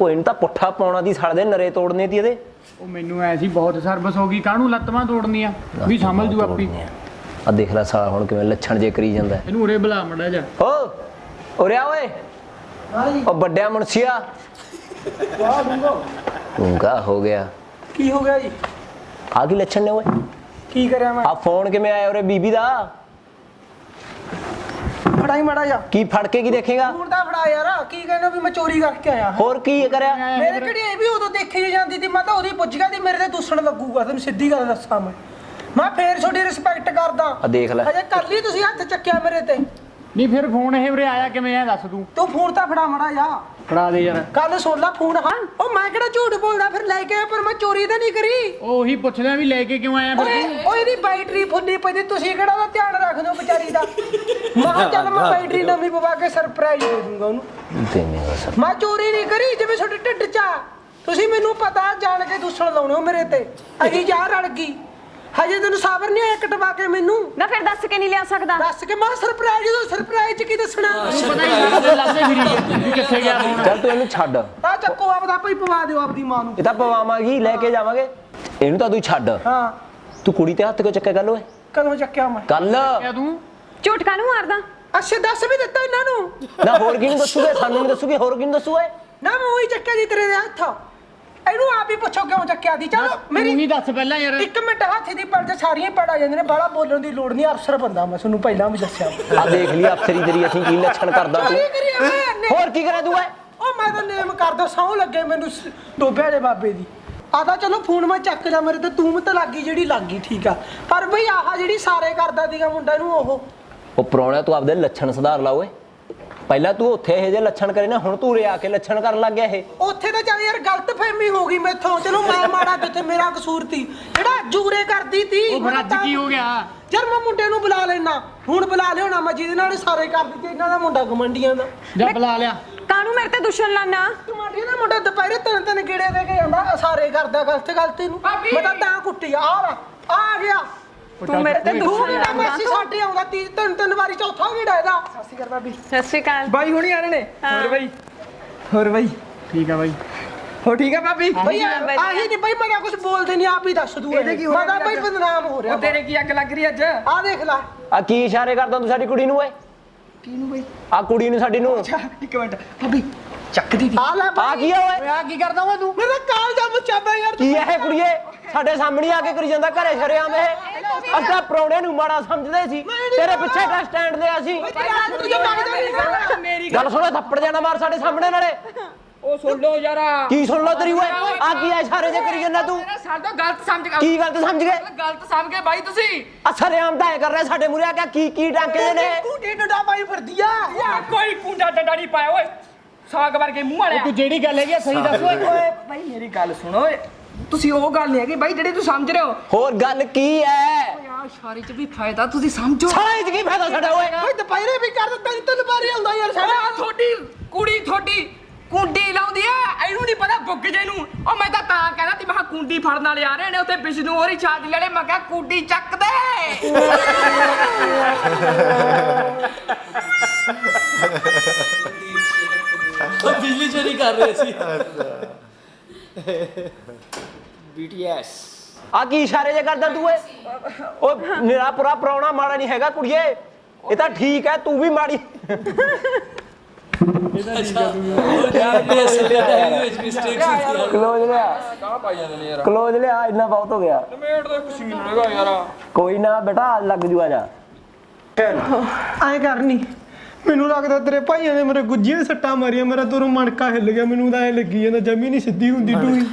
ਉਹ ਇਹਨੂੰ ਤਾਂ ਪੁੱਠਾ ਪਾਉਣਾ ਦੀ ਦੇ ਨਰੇ ਤੋੜਨੇ ਤੀ ਇਹਦੇ। ਉਹ ਮੈਨੂੰ ਐ ਸੀ ਬਹੁਤ ਸਰਵਿਸ ਹੋ ਗਈ। ਕਾਹਨੂੰ ਲੱਤਾਂ ਤੋੜਨੀਆਂ? ਵੀ ਸਮਝ ਜੂ ਆਪੀ। ਆ ਦੇਖ ਲੈ ਸਾਲਾ ਹੁਣ ਕਿਵੇਂ ਲੱਛਣ ਜੇ ਕਰੀ ਜਾਂਦਾ। ਇਹਨੂੰ ਉਰੇ ਬੁਲਾ ਮੜਾ ਜਾ। ਓ ਉਰੇ ਆ ਓਏ। ਉਹ ਵੱਡਿਆ ਮੁਨਸੀਆ। ਤੂੰਗਾ ਹੋ ਗਿਆ। ਕੀ ਹੋ ਗਿਆ ਜੀ? ਆ ਕੀ ਲੱਛਣ ਨੇ ਓਏ। ਕੀ ਕਰਿਆ ਮੈਂ? ਆ ਫੋਨ ਕਿਵੇਂ ਆਇਆ ਉਰੇ ਬੀਬੀ ਦਾ? ਫੜਾਈ ਮੜਾ ਜਾ ਕੀ ਫੜ ਕੇ ਕੀ ਦੇਖੇਗਾ? ਫੋਨ ਤਾਂ ਫੜਾ ਯਾਰ ਕੀ ਕਹਿੰਦਾ ਵੀ ਮੈਂ ਚੋਰੀ ਕਰਕੇ ਆਇਆ। ਹੋਰ ਕੀ ਕਰਿਆ? ਮੇਰੇ ਕਿਹੜੀ ਇਹ ਵੀ ਉਦੋਂ ਦੇਖੀ ਜਾਂਦੀ ਸੀ ਮੈਂ ਤਾਂ ਉਹਦੀ ਪੁੱਛ ਗਿਆ ਸੀ ਮੇਰੇ ਤੇ ਦੂਸਣ ਲੱਗੂਗਾ ਤੈਨੂੰ ਸਿੱਧੀ ਗੱਲ ਦੱਸਾਂ ਮੈਂ। ਮੈਂ ਫੇਰ ਤੁਹਾਡੀ ਰਿਸਪੈਕਟ ਕਰਦਾ। ਆ ਦੇਖ ਲੈ। ਅਜੇ ਕਰ ਲਈ ਤੁਸੀਂ ਹੱਥ ਚੱਕਿਆ ਮੇਰੇ ਤੇ। ਨਹੀਂ ਫਿਰ ਫੋਨ ਇਹ ਉਰੇ ਆਇਆ ਕਿਵੇਂ ਐ ਦੱਸ ਤੂੰ। ਤੂੰ ਫੋਨ ਤਾਂ ਫੜਾ ਮੜਾ ਜਾ ਫੜਾ ਦੇ ਯਾਰ। ਕੱਲ ਸੋਲਾ ਫੋਨ। ਹਾਂ ਉਹ ਮੈਂ ਕਿਹੜਾ ਝੂਠ ਬੋਲਦਾ? ਫਿਰ ਲੈ ਕੇ ਆਇਆ ਪਰ ਮੈਂ ਚੋਰੀ ਤਾਂ ਨਹੀਂ ਕਰੀ। ਉਹ ਉਹੀ ਪੁੱਛਦਾ ਵੀ ਲੈ ਕੇ ਕਿਉਂ ਆਇਆ ਫਿਰ ਓਏ ਇਹਦੀ ਬੈਟਰੀ ਫੁੱਲੀ ਪਈ ਸੀ, ਤੁਸੀਂ ਕਿਹੜਾ ਉਹਦਾ ਧਿਆਨ ਰੱਖਦੇ ਹੋ ਵਿਚਾਰੀ ਦਾ? ਮੈਂ ਚੱਲ ਮੈਂ ਬੈਟਰੀ ਨਵੀਂ ਪਵਾ ਕੇ ਸਰਪ੍ਰਾਈਜ਼ ਦੇ ਦੂੰਗਾ ਉਹਨੂੰ। ਮੈਂ ਚੋਰੀ ਨਹੀਂ ਕਰੀ ਜਿਵੇਂ ਤੁਹਾਡੇ ਢਿੱਡ 'ਚ ਆ। ਤੁਸੀਂ ਮੈਨੂੰ ਪਤਾ ਜਾਣ ਕੇ ਦੂਸਣ ਲਾਉਣੇ ਹੋ ਮੇਰੇ ਤੇ। ਅਹੀ ਜਾ ਰਲ ਗਈ। ਹਜੇ ਤੈਨੂੰ ਸਾਬਰ ਨਹੀਂ ਆਇਆ ਕਟਵਾ ਕੇ ਮੈਨੂੰ? ਨਾ ਫਿਰ ਦੱਸ ਕੇ ਨਹੀਂ ਲਿਆ ਸਕਦਾ। ਦੱਸ ਕੇ ਮੈਂ ਸਰਪ੍ਰਾਈਜ਼ ਦੋ ਸਰਪ੍ਰਾਈਜ਼ 'ਚ ਕੀ ਦੱਸਣਾ? ਜਾਂਦੇ ਚੱਲ ਤੂੰ ਇਹਨੂੰ ਛੱਡ। ਤਾਂ ਚੱਕੋ ਆਪਦਾ ਭਾਈ ਪਵਾ ਦਿਓ ਆਪਦੀ ਮਾਂ ਨੂੰ। ਇਹ ਤਾਂ ਪਵਾਵਾਂਗੀ ਲੈ ਕੇ ਜਾਵਾਂਗੇ। ਇਹਨੂੰ ਤਾਂ ਤੂੰ ਛੱਡ। ਹਾਂ। ਤੂੰ ਕੁੜੀ ਤੇ ਹੱਥ ਕਿਉਂ ਚੱਕਿਆ ਗੱਲ ਓਏ ਕਦੋਂ ਚੱਕਿਆ ਮੈਂ? ਕੱਲ ਕਿਆ ਤੂੰ? ਝੂਠ ਕਾਹਨੂੰ ਮਾਰਦਾ? ਅੱਛਾ ਦੱਸ ਵੀ ਦਿੱਤਾ ਇਹਨਾਂ ਨੂੰ। ਨਾ ਹੋਰ ਕਿਹਨੂੰ ਦੱਸੂਗੇ? ਸਾਨੂੰ ਨਹੀਂ ਦੱਸੂਗੇ ਹੋਰ ਕਿਹਨੂੰ ਦੱਸੂਗੇ ਨਾ ਮੈਂ ਉਹੀ ਚੱਕਿਆ ਜੀ ਤੇਰੇ ਦੇ ਹੱਥ। ਇਹਨੂੰ ਆਪ ਹੀ ਪੁੱਛੋ ਕਿਉਂ ਚੱਕਿਆ ਦੀ? ਚਲੋ ਮੇਰੀ ਹੀ ਦੱਸ ਪਹਿਲਾਂ ਯਾਰ। ਇੱਕ ਮਿੰਟ ਹੱਥ ਦੀ ਪੜ ਤੇ ਸਾਰੀਆਂ ਪੜ ਆ ਜਾਂਦੇ ਨੇ ਬਾਲਾ ਬੋਲਣ ਦੀ ਲੋੜ ਨਹੀਂ ਅਫਸਰ ਬੰਦਾ ਮੈਂ ਤੁਹਾਨੂੰ ਪਹਿਲਾਂ ਵੀ ਦੱਸਿਆ। ਆ ਦੇਖ ਲਈ ਅਫਸਰੀ ਤੇਰੀ ਅਸੀਂ ਕੀ ਲੱਛਣ ਕਰਦਾ ਤੂੰ। ਚੋਰੀ ਕਰੀ ਮੈਂ? ਹੋਰ ਕੀ ਕਰਾਂ ਐ? ਉਹ ਮੈਂ ਤਾਂ ਨੇਮ ਕਰਦਾ ਸੌ ਲੱਗੇ ਮੈਨੂੰ ਸ- ਡੋਬੇ ਵਾਲੇ ਬਾਬੇ ਦੀ। ਆਦਾ ਚਲੋ ਫੋਨ ਮੈਂ ਚੱਕ ਲਿਆ ਮੇਰੇ ਤੇ ਤੂੰ ਤਾਂ ਲੱਗੀ ਜਿਹੜੀ ਲੱਗੀ ਠੀਕ ਆ। ਪਰ ਬਈ ਆਹ ਜਿਹੜੀ ਸਾਰੇ ਕਰਦਾ ਸੀਗਾ ਮੁੰਡਾ ਨੂੰ ਉਹ। ਉਹ ਪ੍ਰਾਹੁਣਾ ਤੂੰ ਆਪਦੇ ਲੱਛਣ ਸੁਧਾਰ ਲਾ ਓਏ। ਪਹਿਲਾਂ ਤੂੰ ਉੱਥੇ ਇਹ ਜੇ ਲੱਛਣ ਕਰੇ ਨਾ ਹੁਣ ਤੂੰ ਰਿਆ ਕੇ ਲੱਛਣ ਕਰਨ ਲੱਗ ਗਿਆ ਇਹ। ਉੱਥੇ ਤਾਂ ਚੱਲ ਯਾਰ ਗਲਤ ਫਹਿਮੀ ਹੋ ਗਈ ਮੈਥੋਂ। ਚਲੋ ਮੈਂ ਮਾੜਾ ਕਿੱਥੇ ਮੇਰਾ ਕਸੂਰ ਤੀ ਜਿਹੜਾ ਜੂਰੇ ਕਰਦੀ ਤੀ ਉਹ ਫਿਰ ਅੱਜ ਕੀ ਹੋ ਗਿਆ? ਯਾਰ ਮੈਂ ਮੁੰਡੇ ਨੂੰ ਬੁਲਾ ਲੈਣਾ ਹੁਣ ਬੁਲਾ ਲਿਆਉਣਾ ਮੈਂ ਜਿਹਦੇ ਨਾਲ ਇਹ ਸਾਰੇ ਕਰਦੀ ਤੇ ਇਹਨਾਂ ਦਾ ਮੁੰਡਾ ਗਮੰਡੀਆਂ ਦਾ। ਕਾਹਨੂੰ ਮੇਰੇ ਤੇ ਦੁਸ਼ਮਣ ਲਾਨਾ? ਗਮੰਡੀਆਂ ਦਾ ਮੁੰਡਾ ਦੁਪਹਿਰੇ ਤਿੰਨ ਤਿੰਨ ਗੇੜੇ ਦੇ ਕੇ ਜਾਂਦਾ ਸਾਰੇ ਕਰਦਾ ਗਲਤ ਗਲਤੀ ਨੂੰ। ਮੈਂ ਤਾਂ ਤਾਂ ਕੁੱਟੀ ਆ ਆ ਆ ਗਿਆ। ਤੂੰ ਮੇਰੇ ਤੇ ਦੁਸ਼ਮਣ ਦੂਰ ਲਾਨਾ ਮੈਸੀ ਸਾਡੇ ਆਉਂਦਾ ਤੀ ਤਿੰਨ ਤਿੰਨ ਵਾਰੀ ਚੌਥਾ ਗੇੜਾ ਇਹਦਾ ਸਤਿ ਸ਼੍ਰੀ ਅਕਾਲ। ਬਾਈ ਹੁਣੀ ਆ ਰਹੇ ਨੇ? ਹੋਰ ਬਾਈ? ਹੋਰ ਬਾਈ? ਠੀਕ ਆ ਬਾਈ। ਹੋ ਠੀਕ ਆ ਭਾਬੀ? ਬਈ ਆਹੀ ਨਹੀਂ ਬਈ ਮੈਂ ਤਾਂ ਕੁਝ ਬੋਲਦੇ ਨਹੀਂ ਆਪ ਹੀ ਦੱਸ ਦੂ ਇਹਦੇ ਕੀ ਹੋ ਤਾਂ ਰਿਹਾ ਬਈ ਬਦਨਾਮ ਹੋ ਰਿਹਾ ਉਹ ਤੇਰੇ ਕੀ ਅੱਗ ਲੱਗ ਰਹੀ ਅੱਜ? ਆ ਦੇਖ ਲੈ। ਆ ਕੀ ਇਸ਼ਾਰੇ ਕਰਦਾ ਤੂੰ ਸਾਡੀ ਕੁੜੀ ਨੂੰ ਓਏ? ਕਿਹਨੂੰ ਬਾਈ? ਆ ਕੁੜੀ ਨੂੰ ਸਾਡੀ ਨੂੰ। ਅੱਛਾ ਇੱਕ ਮਿੰਟ। ਭਾਬੀ ਚੱਕਦੀ ਦੀ ਆ ਲੈ ਆ ਕੀ ਆ ਓਏ? ਆ ਕੀ ਕਰਦਾ ਓਏ ਤੂੰ? ਮੇਰਾ ਕਾਲ ਦਾ ਮੁੱਚਾ ਬਈ ਯਾਰ ਕੀ ਇਹ ਕੁੜੀਏ? ਸਾਡੇ ਸਾਹਮਣੇ ਆ ਕੇ ਕਰੀ ਜਾਂਦਾ ਘਰੇ ਸ਼ਰਿਆਮ ਇਹ ਅੱਛਾ ਪ੍ਰਾਹੁਣੇ ਨੂੰ ਮਾੜਾ ਸਮਝਦੇ ਸੀ। ਤੇਰੇ ਪਿੱਛੇ ਕਾ ਸਟੈਂਡ ਲਿਆ ਸੀ ਗੱਲ ਸੁਣੋ ਥੱਪੜ ਜਾਣਾ ਮਾਰ ਸਾਡੇ ਸਾਹਮਣੇ ਨਾਲੇ। ਉਹ ਸੁਣ ਲਓ ਯਾਰਾ। ਕੀ ਸੁਣ ਲੋ ਤੇਰੀ ਓਏ? ਆ ਕੀ ਆ ਇਸ਼ਾਰੇ ਜੇ ਕਰੀ ਜਾਂਦਾ ਤੂੰ? ਸਾਡਾ ਗਲਤ ਸਮਝ ਗਿਆ ਕੀ ਗਲਤ ਸਮਝ ਗਏ ਗਲਤ ਸਮਝ ਗਏ ਬਾਈ ਤੁਸੀਂ। ਆ ਸ਼ਰਿਆਮ ਤਾਂ ਐ ਕਰ ਰਿਹਾ ਸਾਡੇ ਮੂਰੇ ਆ ਕੇ ਕੀ ਕੀ ਟਾਂਕੇ ਜੇ ਨੇ। ਕੁੜੀ ਡੰਡਾ ਪਾਈ ਫਿਰਦੀ ਆ? ਕੋਈ ਕੁੰਡਾ ਡੰਡਾ ਨਹੀਂ ਪਾਇਆ ਓਏ। ਸਾਗ ਵਰਗੇ ਮੂੰਹ ਵਾਲਿਆ। ਤੂੰ ਜਿਹੜੀ ਗੱਲ ਹੈਗੀ ਆ ਸਹੀ ਦੱਸ ਓਏ ਓਏ ਬਾਈ ਮੇਰੀ ਗੱਲ ਸੁਣੋ ਓਏ ਤੁਸੀਂ ਉਹ ਗੱਲ ਨਹੀਂ ਹੈਗੀ ਬਾਈ ਜਿਹੜੀ ਤੂੰ ਸਮਝ ਰਹੇ ਹੋ। ਹੋਰ ਗੱਲ ਕੀ ਐ? ਯਾਰ ਇਸ਼ਾਰੇ 'ਚ ਵੀ ਫਾਇਦਾ ਤੁਸੀਂ ਸਮਝੋ। ਸਾਲੇ ਚ ਕੀ ਫਾਇਦਾ ਸਾਡਾ ਓਏ? ਬਈ ਦੁਪਹਿਰੇ ਵੀ ਕਰ ਤਿੰਨ ਤਿੰਨ ਵਾਰੀ ਆਉਂਦਾ ਯਾਰ ਸਾਡਾ ਤੁਹਾਡੀ ਕੁੜੀ ਤੁਹਾਡੀ ਕੁੰਡੀ ਲਾਉਂਦੀ ਆ ਇਹਨੂੰ ਨਹੀਂ ਪਤਾ ਬੁੱਗ ਜੇ ਨੂੰ। ਉਹ ਮੈਂ ਤਾਂ ਤਾਂ ਕਹਿੰਦਾ ਤੀ ਮੈਂ ਕਿਹਾ ਕੁੰਡੀ ਫੜਨ ਵਾਲੇ ਆ ਰਹੇ ਨੇ ਉੱਥੇ ਵਿਸ਼ਨੂੰ ਹੋਰੀ ਛਾਤੀ ਲੜੇ ਮੈਂ ਕਿਹਾ ਕੁੰਡੀ ਚੱਕ ਦੇ। ਬਿਜਲੀ ਚੋਰੀ ਕਰ ਰਹੇ ਸੀ BTS ਆ ਕੀ ਇਸ਼ਾਰੇ ਜੇ ਕਰਦਾ ਤੂੰ ਓਏ ਉਹ ਮੇਰਾ ਪੂਰਾ ਪ੍ਰਾਹੁਣਾ ਮਾੜਾ ਨਹੀਂ ਹੈਗਾ ਕੁੜੀਏ। ਇਹ ਤਾਂ ਠੀਕ ਐ ਤੂੰ ਵੀ ਮਾੜੀ। ਯਾਰ ਇਹ ਅਸਲੀਅਤ ਹੈ ਇਹਦੇ ਵਿੱਚ ਮਿਸਟੇਕ ਸੀ ਯਾਰ ਕਲੋਜ਼ ਲਿਆ। ਕਾ ਪਾਈ ਜਾਂਦੇ ਨੇ ਯਾਰ? ਕਲੋਜ਼ ਲਿਆ ਇੰਨਾ ਬਹੁਤ ਹੋ ਗਿਆ। ਮੇਟ ਦਾ ਕੁਛ ਨਹੀਂ ਹੋਏਗਾ ਯਾਰ। ਕੋਈ ਨਾ ਬੇਟਾ ਲੱਗ ਜੂ ਆ ਜਾ। ਐ ਕਰਨੀ। ਮੈਨੂੰ ਲੱਗਦਾ ਤੇਰੇ ਭਾਈਆਂ ਨੇ ਮੇਰੇ ਗੁੱਜੀਆਂ ਸੱਟਾਂ ਮਾਰੀਆਂ ਮੇਰਾ ਤੁਰੋਂ ਮਣਕਾ ਹਿੱਲ ਗਿਆ ਮੈਨੂੰ ਤਾਂ ਐ ਲੱਗੀ ਜਾਂਦਾ ਜਮੀ ਨਹੀਂ ਸਿੱਧੀ ਹੁੰਦੀ ਟੂਈ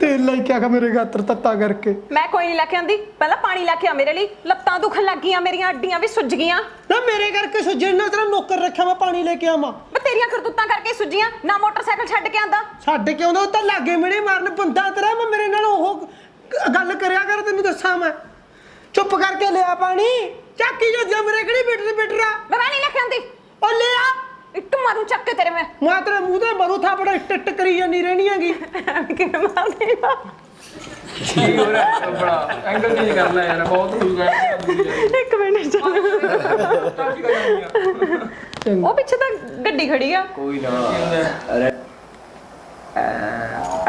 ਤੇਲ ਲੈ ਕੇ ਆਖਾ ਮੇਰੇ ਗਾਤਰ ਤੱਤਾ ਕਰਕੇ। ਮੈਂ ਕੋਈ ਨਹੀਂ ਲੈ ਕੇ ਆਂਦੀ ਪਹਿਲਾਂ ਪਾਣੀ ਲੈ ਕੇ ਆ ਮੇਰੇ ਲਈ ਲੱਤਾਂ ਦੁਖਣ ਲੱਗ ਗਈਆਂ ਮੇਰੀਆਂ ਅੱਡੀਆਂ ਵੀ ਸੁੱਜ ਗਈਆਂ। ਨਾ ਮੇਰੇ ਕਰਕੇ ਸੁੱਜੇ ਨਾ ਤੇਰਾ ਨੌਕਰ ਰੱਖਿਆ ਮੈਂ ਪਾਣੀ ਲੈ ਕੇ ਆਵਾਂ। ਮੈਂ ਤੇਰੀਆਂ ਕਰਤੂਤਾਂ ਕਰਕੇ ਸੁੱਜੀਆਂ ਨਾ ਮੋਟਰਸਾਈਕਲ ਛੱਡ ਕੇ ਆਂਦਾ। ਛੱਡ ਕੇ ਆਉਂਦਾ ਉਹ ਤਾਂ ਲਾਗੇ ਮੇਰੇ ਮਾਰਨ ਬੰਦਾ ਤੇਰਾ ਮੈਂ ਮੇਰੇ ਨਾਲ ਉਹ ਗ- ਗੱਲ ਕਰਿਆ ਕਰ ਤੈਨੂੰ ਦੱਸਾਂ ਮੈਂ। ਚੁੱਪ ਕਰਕੇ ਲਿਆ ਪਾਣੀ ਚੱਕੀ ਜੋ ਜਾ ਮੇਰੇ ਕਿਹੜੀ ਬਿੱਟ ਦੇ ਬਿੱਟਰਾ। ਮੈਂ ਨਹੀਂ ਲੈ ਕੇ ਆਂਦੀ ਉਹ ਲਿਆ ਇੱਟ ਮਾਰੂ ਚੱਕ ਕੇ ਤੇਰੇ ਮੈਂ। ਮੈਂ ਤੇਰੇ ਮੂੰਹ ਤੇ ਮਰੂ ਥਾਪੜਾ ਇੱਟ ਇੱਟ ਕਰੀ ਜਾਂਦੀ ਰਹਿਣੀ ਹੈਗੀ। ਕਿਵੇਂ ਮਾਰਦੀ ਆ? ਕੀ ਹੋ ਰਿਹਾ ਬੜਾ ਐਂਗਲ ਚੇਂਜ ਕਰ ਲੈ ਯਾਰ ਬਹੁਤ ਹੋ ਗਿਆ। ਇੱਕ ਮਿੰਟ ਚੱਲ ਉਹ ਪਿੱਛੇ ਤਾਂ ਗੱਡੀ ਖੜੀ ਆ।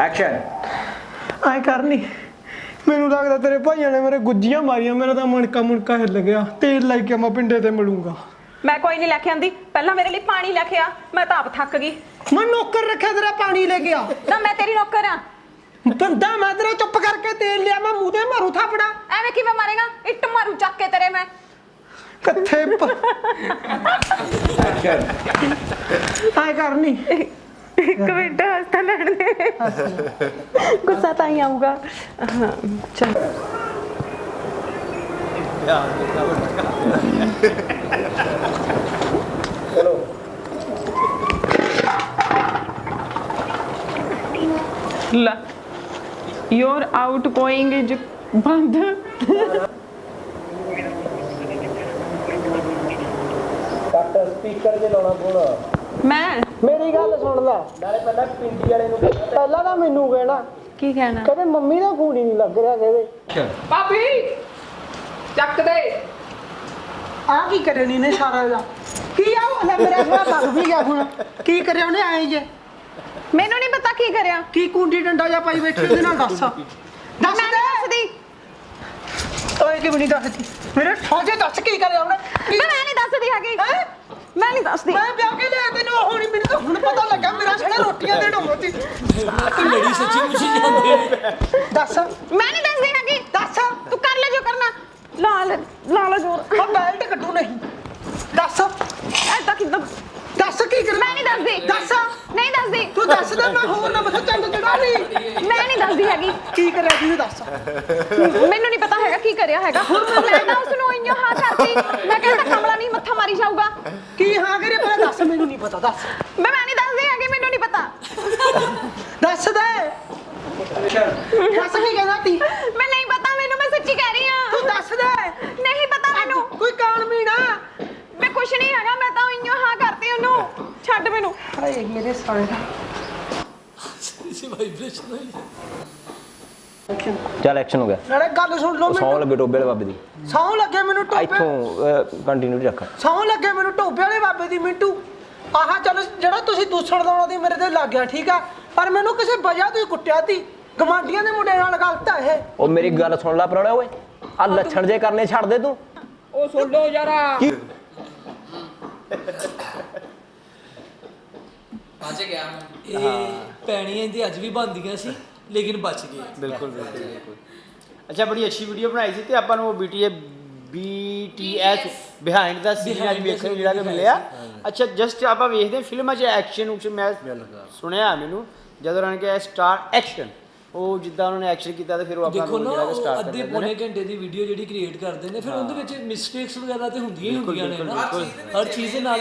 ਐਕਸ਼ਨ ਐ ਕਰਨੀ ਮੈਨੂੰ ਲੱਗਦਾ ਤੇਰੇ ਭਾਈਆਂ ਨੇ ਮੇਰੇ ਗੁੱਜੀਆਂ ਮਾਰੀਆਂ ਮੇਰਾ ਤਾਂ ਮਣਕਾ ਮੁਣਕਾ ਹਿੱਲ ਗਿਆ। ਤੇਲ ਲੈ ਕੇ ਮੈਂ ਪਿੰਡੇ ਤੇ ਮਿਲੂੰਗਾ। ਮੈਂ ਕੋਈ ਨਹੀਂ ਲੈ ਕੇ ਆਂਦੀ। ਪਹਿਲਾਂ ਮੇਰੇ ਲਈ ਪਾਣੀ ਲੈ ਕੇ ਆ। ਮੈਂ ਤਾਂ ਆਪ ਥੱਕ ਗਈ। ਮੈਂ ਨੌਕਰ ਰੱਖਿਆ ਤੇਰਾ ਪਾਣੀ ਲੈ ਕੇ ਆ। ਨਾ ਮੈਂ ਤੇਰੀ ਨੌਕਰ ਆ। ਬੰਦਾ ਮੈਂ ਤੇਰਾ ਚੁੱਪ ਕਰਕੇ ਤੇਲ ਲਿਆ ਮੈਂ ਮੂੰਹ ਤੇ ਮਾਰੂ ਥਾਪੜਾ। ਐਵੇਂ ਕਿਵੇਂ ਮਾਰੇਗਾ? ਇੱਟ ਮਾਰੂ ਚੱਕ ਕੇ ਤੇਰੇ ਮੈਂ। ਕਿੱਥੇ ਐ ਕਰਨੀ ਇੱਕ ਮਿੰਟ ਹੱਸਤਾ ਲੈਣ ਦੇ। ਗੁੱਸਾ ਤਾਂ ਹੀ ਆਊਗਾ। ਹਾਂ, ਚੱਲ। ਚਲੋ। ਲੈ। ਯੋਰ ਆਊਟ ਗੋਇੰਗ ਇਜ ਬੰਦ। ਕੱਟ ਸਪੀਕਰ ਤੇ ਲਾਉਣਾ ਪੋਣਾ ਮੈਂ? ਮੇਰੀ ਗੱਲ ਸੁਣ ਲੈ। ਨਾਲੇ ਪਹਿਲਾਂ ਪਿੰਡੀ ਵਾਲੇ ਨੂੰ ਕਹਿਣਾ। ਪਹਿਲਾਂ ਤਾਂ ਮੈਨੂੰ ਕਹਿਣਾ। ਕੀ ਕਹਿਣਾ? ਕਹਿੰਦੇ ਮੰਮੀ ਦਾ ਫੋਨ ਹੀ ਨਹੀਂ ਲੱਗ ਰਿਹਾ ਕਹਿੰਦੇ। ਭਾਬੀ ਚੱਕ ਦੇ। ਆ ਕੀ ਕਰਨੀ ਨੇ ਸਾਰਾ ਦਾ ਕੀ ਆ? ਉਹ ਮੇਰੇ ਭਰਾ ਲੱਗ ਵੀ ਗਿਆ ਹੁਣ। ਕੀ ਕਰਿਆ ਉਹਨੇ? ਆਏ ਜੇ। ਮੈਨੂੰ ਨਹੀਂ ਪਤਾ ਕੀ ਕਰਿਆ। ਕੀ ਕੁੰਡੀ ਡੰਡਾ ਜਾਂ ਪਾਈ ਬੈਠੀ ਉਹਦੇ ਨਾਲ ਦੱਸ। ਦੱਸ ਮੈਂ ਨਹੀਂ ਦੇ। ਦੱਸਦੀ। ਓਏ ਕਿ ਨਹੀਂ ਦੱਸਦੀ ਮੇਰੇ ਠੋਜੇ ਦੱਸ ਕੀ ਕਰਿਆ ਉਹਨੇ? ਕੀ- ਮੈਂ ਨਹੀਂ ਦੱਸਦੀ ਹੈਗੀ। ਹੈਂ? ਮੈਂ ਨਹੀਂ ਦੱਸਦੀ। ਮੈਂ ਵਿਆਹ ਕੇ ਲਿਆ ਤੈਨੂੰ ਉਹ ਨਹੀਂ ਮੈਨੂੰ ਤਾਂ ਹੁਣ ਪਤਾ ਲੱਗਾ ਮੇਰਾ ਛੜਾ ਰੋਟੀਆਂ ਦੇਣ ਹੋਤੀ ਲੜੀ ਸੱਚੀ ਮੁੱਚੀ ਜਾਂਦੇ ਨੇ ਦੱਸ। ਮੈਂ ਨਹੀਂ ਦੱਸਦੀ ਹੈਗੀ। ਦੱਸ। ਤੂੰ ਕਰ ਲੈ ਜੋ ਕਰਨਾ। ਲਾ ਲੈ ਲਾ ਲੈ ਜੋਰ। ਉਹ ਬੈਲਟ ਕੱਢੂ ਨਹੀਂ। ਦੱਸ। ਐਦਾਂ ਕਿਦਾਂ ਦੱਸ? ਕੀ ਕਰ ਮੈਂ ਨਹੀਂ ਦੱਸਦੀ। ਦੱਸ। ਨਹੀਂ ਦੱਸਦੀ। ਦੱਸ ਦੇ ਮੈਂ ਹੋਰ ਨਾ ਮੱਥਾ ਚੰਦ ਚੜਾ ਲਈ ਮੈਂ ਨਹੀਂ ਦੱਸਦੀ ਹੈਗੀ। ਕੀ ਕਰਿਆ ਜੀ ਦੱਸ। ਮੈਨੂੰ ਨਹੀਂ ਪਤਾ ਹੈਗਾ ਕੀ ਕਰਿਆ ਹੈਗਾ। ਮੈਂ ਨਾ ਉਸ ਨੂੰ ਇੰਨਾ ਹਾਂ ਕਰਦੀ। ਮੈਂ ਕਹਿੰਦਾ ਕਮਲਾ ਨਹੀਂ ਮੱਥਾ ਮਾਰੀ ਜਾਊਗਾ। ਕੀ ਹਾਂ ਕਰੇ ਪਹਿਲਾਂ ਦੱਸ ਮੈਨੂੰ ਨਹੀਂ ਪਤਾ ਦੱਸ। ਮੈਂ ਮੈਂ ਨਹੀਂ ਦੱਸਦੀ ਹੈਗੀ ਮੈਨੂੰ ਨਹੀਂ ਪਤਾ। ਦੱਸ ਦੇ। ਦੱਸ ਕੀ ਕਹਿੰਦਾ ਤੀ ਮੈਂ ਨਹੀਂ ਪਤਾ ਮੈਨੂੰ ਮੈਂ ਸੱਚੀ ਕਹਿ ਰਹੀ ਤੂੰ ਹਾਂ ਦੱਸ ਦੇ ਨਹੀਂ ਪਤਾ ਮੈਨੂੰ ਕੋਈ ਕਾਣ ਮੀਣਾ ਮੈਂ ਕੁਛ ਨਹੀਂ ਹੈਗਾ ਮੈਂ ਤਾਂ ਇੰਨਾ ਹਾਂ ਕਰਤੀ ਉਹਨੂੰ ਛੱਡ ਮੈਨੂੰ ਹਾਏ ਮੇਰੇ ਸਾਲੇ ਦਾ ਇਸੇ ਵਾਈਬ੍ਰੇਸ਼ਨ ਹੋਈ ਚੱਲ ਐਕਸ਼ਨ ਹੋ ਗਿਆ। ਨਾਲੇ ਗੱਲ ਸੁਣ ਲਓ ਸੌਂ ਮੈਨੂੰ। ਲੱਗੇ ਟੋਬੇ ਵਾਲੇ ਬਾਬੇ ਦੀ। ਸੌਂ ਲੱਗੇ ਮੈਨੂੰ ਟੋਪੇ ਇੱਥੋਂ ਕੰਟੀਨਿਊ ਰੱਖ। ਸੌਂ ਲੱਗੇ ਮੈਨੂੰ ਟੋਬੇ ਵਾਲੇ ਬਾਬੇ ਦੀ ਮਿੰਟੂ। ਆਹ ਚੱਲ ਜਿਹੜਾ ਤੁਸੀਂ ਦੂਸਣ ਲਾਉਣਾ ਦੀ ਮੇਰੇ ਤੇ ਲੱਗ ਗਿਆ ਠੀਕ ਆ? ਪਰ ਮੈਨੂੰ ਕਿਸੇ ਵਜ੍ਹਾ ਤੋਂ ਹੀ ਕੁੱਟਿਆ ਤੀ ਗਮਾਂਡੀਆਂ ਦੇ ਮੁੰਡੇ ਨਾਲ ਗਲਤ ਆ ਇਹ। ਉਹ ਮੇਰੀ ਗੱਲ ਸੁਣ ਲੈ ਪਰਾਉਣਾ ਓਏ। ਆ ਲੱਛਣ ਜੇ ਕਰਨੇ ਛੱਡ ਦੇ ਤੂੰ। ਉਹ ਸੁਣ ਲਓ ਯਾਰਾ। ਬਚ ਗਿਆ। ਇਹ ਪੈਣੀਆਂ ਦੀ ਅੱਜ ਵੀ ਬੰਦੀਆਂ ਸੀ। ਲੇਕਿਨ ਬਚ ਗਏ ਬਿਲਕੁਲ ਬਿਲਕੁਲ ਬਿਲਕੁਲ। ਅੱਛਾ ਬੜੀ ਅੱਛੀ ਵੀਡੀਓ ਬਣਾਈ ਸੀ ਤੇ ਆਪਾਂ ਨੂੰ BTA BTS behind the scene ਅੱਜ ਵੇਖਣ ਨੂੰ ਜਿਹੜਾ ਕਿ ਮਿਲਿਆ। ਅੱਛਾ ਜਸਟ ਆਪਾਂ ਵੇਖਦੇ ਫਿਲਮਾਂ 'ਚ ਐਕਸ਼ਨ ਉੱਚ ਮੈਂ ਸੁਣਿਆ ਮੈਨੂੰ ਜਦੋਂ ਉਹਨਾਂ ਨੇ ਸਟਾਰ ਐਕਸ਼ਨ ਉਹ ਜਿੱਦਾਂ ਉਹਨਾਂ ਨੇ ਐਕਸ਼ਨ ਕੀਤਾ ਤੇ ਫਿਰ ਉਹ ਦੇਖੋ ਨਾ ਜਿਹੜਾ ਕਿ ਉਹ ਸਟਾਰਟ ਕਰ ਅੱਧੇ ਪੌਣੇ ਨੇ। ਘੰਟੇ ਦੀ ਵੀਡੀਓ ਜਿਹੜੀ ਕ੍ਰੀਏਟ ਕਰਦੇ ਨੇ ਫਿਰ ਉਹਦੇ ਵਿੱਚ ਮਿਸਟੇਕਸ ਵਗੈਰਾ ਤੇ ਹੁੰਦੀਆਂ ਹੀ ਹੁੰਦੀਆਂ ਨੇ ਨਾ। ਹਰ ਚੀਜ਼ ਦੇ ਨਾਲ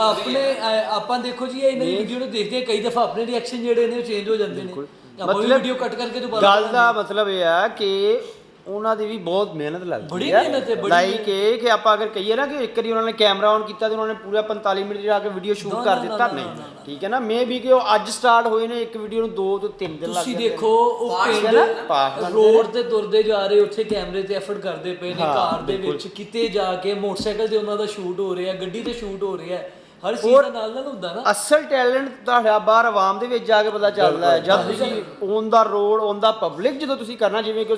ਆਪਣੇ ਆਪਾਂ ਦੇਖੋ ਜੀ ਇਹ ਨਵੀਂ ਵੀਡੀਓ ਨੂੰ ਦੇਖਦੇ ਕਈ ਦਫਾ ਆਪਣੇ ਰਿਐਕਸ਼ਨ ਜਿਹੜੇ ਨੇ ਉਹ ਚੇਂਜ ਹੋ ਜਾਂਦੇ ਨੇ। ਵੀ ਵੀਡੀਓ ਕੱਟ ਕਰਕੇ ਦੁਬਾਰਾ ਗੱਲ ਦਾ ਮਤਲਬ ਇਹ ਆ ਕਿ ਉਹਨਾਂ ਦੀ ਵੀ ਬਹੁਤ ਮਿਹਨਤ ਲੱਗਦੀ ਬੜੀ ਮਿਹਨਤ ਹੈ, ਬੜੀ ਲਾਈਕ ਇਹ ਕਿ ਆਪਾਂ ਅਗਰ ਕਹੀਏ ਨਾ ਕਿ ਇੱਕ ਵਾਰੀ ਉਹਨਾਂ ਨੇ ਕੈਮਰਾ ਔਨ ਕੀਤਾ ਤੇ ਉਹਨਾਂ ਨੇ ਪੂਰਾ 45 ਮਿੰਟ ਜਾ ਕੇ ਵੀਡੀਓ ਸ਼ੂਟ ਕਰ ਦਿੱਤਾ ਨਹੀਂ। ਠੀਕ ਹੈ ਨਾ? ਮੇ ਵੀ ਕਿ ਉਹ ਅੱਜ ਸਟਾਰਟ ਹੋਏ ਨੇ ਇੱਕ ਵੀਡੀਓ ਨੂੰ 2 ਤੋਂ 3 ਦਿਨ ਲੱਗ ਤੁਸੀਂ ਜਾਂਦੇ ਨੇ। ਦੇਖੋ ਉਹ ਹੈ ਨਾ? ਪਾਸ ਪਿੰਡ ਰੋਡ ਤੇ ਤੁਰਦੇ ਜਾ ਰਹੇ ਉੱਥੇ ਕੈਮਰੇ ਤੇ ਐਫਰਟ ਕਰਦੇ ਪਏ ਨੇ ਕਾਰ ਦੇ ਵਿੱਚ ਕਿਤੇ ਜਾ ਕੇ ਮੋਟਰਸਾਈਕਲ ਤੇ ਉਹਨਾਂ ਦਾ ਸ਼ੂਟ ਹੋ ਰਿਹਾ ਗੱਡੀ ਤੇ ਸ਼ੂਟ ਹੋ ਰਿਹਾ। ਹਰ ਚੀਜ਼ ਦਾ ਨਾਲ ਨਾਲ ਹੁੰਦਾ ਨਾ। ਅਸਲ ਟੈਲੈਂਟ ਤੁਹਾਡਾ ਬਾਹਰ ਆਵਾਮ ਦੇ ਵਿੱਚ ਜਾ ਕੇ ਪਤਾ ਚੱਲਦਾ ਹੈ। ਜਦ ਤੁਸੀਂ on the road on the public ਜਦੋਂ ਤੁਸੀਂ ਕਰਨਾ ਜਿਵੇਂ ਕਿ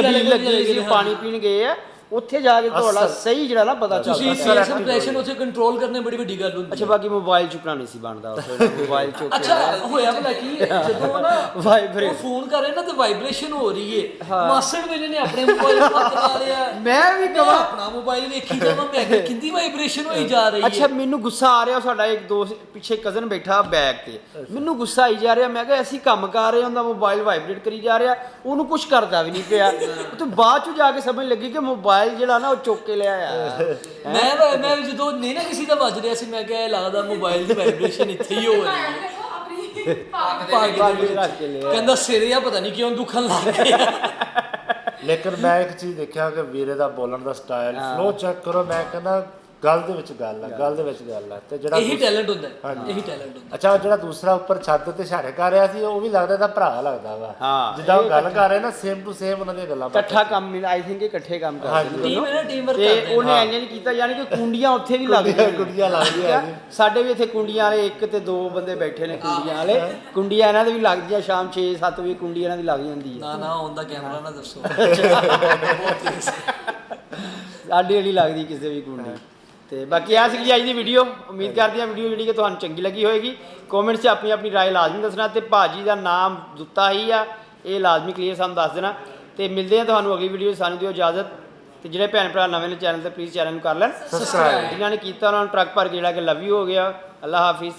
ਵਾਲੇ ਲੱਗੀ ਸੀ ਪਾਣੀ ਪੀਣ ਗਏ ਆ ਉੱਥੇ ਜਾ ਕੇ ਤੁਹਾਡਾ ਸਹੀ ਜਿਹੜਾ ਨਾ ਪਤਾ ਤੁਸੀਂ ਚੱਲਦਾ ਫੇਸ ਇੰਪ੍ਰੈਸ਼ਨ ਉੱਥੇ ਕੰਟਰੋਲ ਕਰਨੇ ਬੜੀ ਵੱਡੀ ਗੱਲ ਹੁੰਦੀ ਅੱਛਾ ਬਾਕੀ ਮੋਬਾਈਲ ਚੁੱਕਣਾ ਨਹੀਂ ਸੀ ਬਣਦਾ ਮੋਬਾਈਲ ਚੁੱਕ ਕੇ ਅੱਛਾ ਹੋਇਆ ਭਲਾ ਕੀ? ਜਦੋਂ ਨਾ. ਉਹ ਫੋਨ ਕਰ ਰਹੇ ਨਾ ਤੇ ਵਾਈਬ੍ਰੇਸ਼ਨ ਹੋ ਰਹੀ ਏ। ਮਾਸੜ ਮੇਰੇ ਨੇ ਆਪਣੇ ਮੋਬਾਈਲ ਹੱਥ ਲਾ ਲਿਆ। ਮੈਂ ਵੀ ਕਹਾਂ ਆਪਣਾ ਮੋਬਾਈਲ ਵੇਖੀ ਜਾਵਾਂ ਮੈਂ ਕਿਹਾ ਕਿੰਦੀ ਵਾਈਬ੍ਰੇਸ਼ਨ ਹੋਈ ਜਾ ਰਹੀ ਅੱਛਾ ਹੈ ਮੈਨੂੰ ਗੁੱਸਾ ਆ ਰਿਹਾ ਸਾਡਾ ਇੱਕ ਦੋਸਤ ਪਿੱਛੇ ਕਜ਼ਨ ਬੈਠਾ ਬੈਗ ਤੇ। ਮੈਨੂੰ ਗੁੱਸਾ ਆਈ ਜਾ ਰਿਹਾ ਮੈਂ ਕਿਹਾ ਅਸੀਂ ਕੰਮ ਕਰ ਰਹੇ ਹਾਂ ਉਹਦਾ ਮੋਬਾਈਲ ਵਾਈਬ੍ਰੇਟ ਕਰੀ ਜਾ ਰਿਹਾ ਉਹਨੂੰ ਕੁਝ ਕਰਦਾ ਵੀ ਨਹੀਂ ਪਿਆ। ਤੇ ਬਾਅਦ ਚ ਜਾ ਕੇ ਸਮਝ ਲੱਗੀ ਕਿ ਮੋਬਾਈਲ ਜਿਹੜਾ ਨਾ ਉਹ ਚੁੱਕ ਕੇ ਲਿਆ ਆ। ਮੈਂ ਮੈਂ ਜਦੋਂ ਨਹੀਂ ਨਾ ਕਿਸੇ ਦਾ ਵੱਜ ਰਿਹਾ ਸੀ ਮੈਂ ਕਿਹਾ ਇਹ ਲੱਗਦਾ ਮੋਬਾਈਲ ਦੀ ਵਾਈਬ੍ਰੇਸ਼ਨ ਇੱਥੇ ਹੀ ਹੋ ਰਹੀ ਹੈ। ਭਾਗ ਦੇ ਵਿੱਚ ਵਿੱਚ। ਰੱਖ ਕੇ ਲਿਆ। ਕਹਿੰਦਾ ਸਿਰ ਆ ਪਤਾ ਨਹੀਂ ਕਿਉਂ ਦੁਖਣ ਲੱਗ ਗਿਆ। ਲੇਕਿਨ ਮੈਂ ਇੱਕ ਚੀਜ਼ ਦੇਖਿਆ ਕਿ ਵੀਰੇ ਦਾ ਬੋਲਣ ਦਾ ਸਟਾਈਲ ਫਲੋ ਚੈੱਕ ਕਰੋ ਮੈਂ ਕਹਿੰਦਾ ਗੱਲ ਦੇ ਵਿੱਚ ਗੱਲ ਆ ਗੱਲ ਦੇ ਵਿੱਚ ਗੱਲ ਆ। ਤੇ ਜਿਹੜਾ ਇਹੀ ਟੈਲੈਂਟ ਹੁੰਦਾ ਹੈ ਇਹੀ ਟੈਲੈਂਟ ਹੁੰਦਾ ਅੱਛਾ ਉਹ ਜਿਹੜਾ ਦੂਸਰਾ ਉੱਪਰ ਛੱਤ ਤੇ ਇਸ਼ਾਰੇ ਕਰ ਰਿਹਾ ਸੀ ਉਹ ਵੀ ਲੱਗਦਾ ਤਾਂ ਭਰਾ ਲੱਗਦਾ ਵਾ। ਹਾਂ, ਜਿੱਦਾਂ ਉਹ ਇਹ ਗੱਲ ਕਰ ਰਹੇ ਨਾ ਸੇਮ ਟੂ ਸੇਮ ਉਹਨਾਂ ਦੀਆਂ ਗੱਲਾਂ ਬਾਤਾਂ। ਇਕੱਠਾ ਕੰਮ ਮਿਲ ਆਈ ਥਿੰਕ ਇਕੱਠੇ ਕੰਮ ਕਰਦੇ ਹਾਂਜੀ। ਨੇ। ਟੀਮ। ਹੈ ਨਾ ਟੀਮ ਵਰਕ ਤੇ ਕਰਦੇ ਉਹਨੇ ਨੇ ਇੰਜ ਨਹੀਂ ਕੀਤਾ ਯਾਨੀ ਕਿ ਕੁੰਡੀਆਂ ਉੱਥੇ ਵੀ ਲੱਗਦੀਆਂ ਨੇ। ਕੁੰਡੀਆਂ ਲੱਗਦੀਆਂ ਜੀ। ਸਾਡੇ ਵੀ ਇੱਥੇ ਕੁੰਡੀਆਂ ਵਾਲੇ ਇੱਕ ਤੇ ਦੋ ਬੰਦੇ ਬੈਠੇ ਨੇ ਕੁੰਡੀਆਂ ਵਾਲੇ। ਕੁੰਡੀਆਂ ਇਹਨਾਂ ਦੇ ਵੀ ਲੱਗਦੀਆਂ ਸ਼ਾਮ 6-7 ਵਜੇ ਕੁੰਡੀ ਇਹਨਾਂ ਦੀ ਲੱਗ ਜਾਂਦੀ ਹੈ। ਨਾ ਨਾ ਆਉਂਦਾ ਕੈਮਰਾ ਨਾ ਦੱਸੋ। ਸਾਡੀ ਜਿਹੜੀ ਲੱਗਦੀ ਕਿਸੇ ਵੀ ਕੁੰਡੀ। ਤੇ ਬਾਕੀ ਆ ਸੀ ਜੀ ਅੱਜ ਦੀ ਵੀਡੀਓ ਉਮੀਦ ਕਰਦੇ ਹਾਂ ਵੀਡੀਓ ਜਿਹੜੀ ਕਿ ਤੁਹਾਨੂੰ ਚੰਗੀ ਲੱਗੀ ਹੋਏਗੀ ਕਮੈਂਟਸ 'ਚ ਆਪਣੀ ਆਪਣੀ رائے ਲਾਜ਼ਮੀ ਦੱਸਣਾ ਤੇ ਭਾਜੀ ਦਾ ਨਾਮ ਦਿੱਤਾ ਹੀ ਆ ਇਹ ਲਾਜ਼ਮੀ ਕਲੀਅਰ ਸਾਨੂੰ ਦੱਸ ਦੇਣਾ ਤੇ ਮਿਲਦੇ ਹਾਂ ਤੁਹਾਨੂੰ ਅਗਲੀ ਵੀਡੀਓ 'ਚ ਸਾਨੂੰ ਦਿਓ ਇਜਾਜ਼ਤ ਤੇ ਜਿਹੜੇ ਭੈਣ ਭਰਾ ਨਵੇਂ ਨੇ ਚੈਨਲ ਤੇ ਪਲੀਜ਼ ਚੈਨਲ ਨੂੰ ਕਰ ਲੈਣ Subscribe। ਜਿਨ੍ਹਾਂ ਨੇ ਕੀਤਾ ਉਹਨਾਂ ਨੂੰ ਟਰੱਕ ਭਰ ਕੇ ਜਿਹੜਾ ਕਿ ਲਵ ਯੂ ਹੋ ਗਿਆ ਅੱਲਾ ਹਾਫਿਜ਼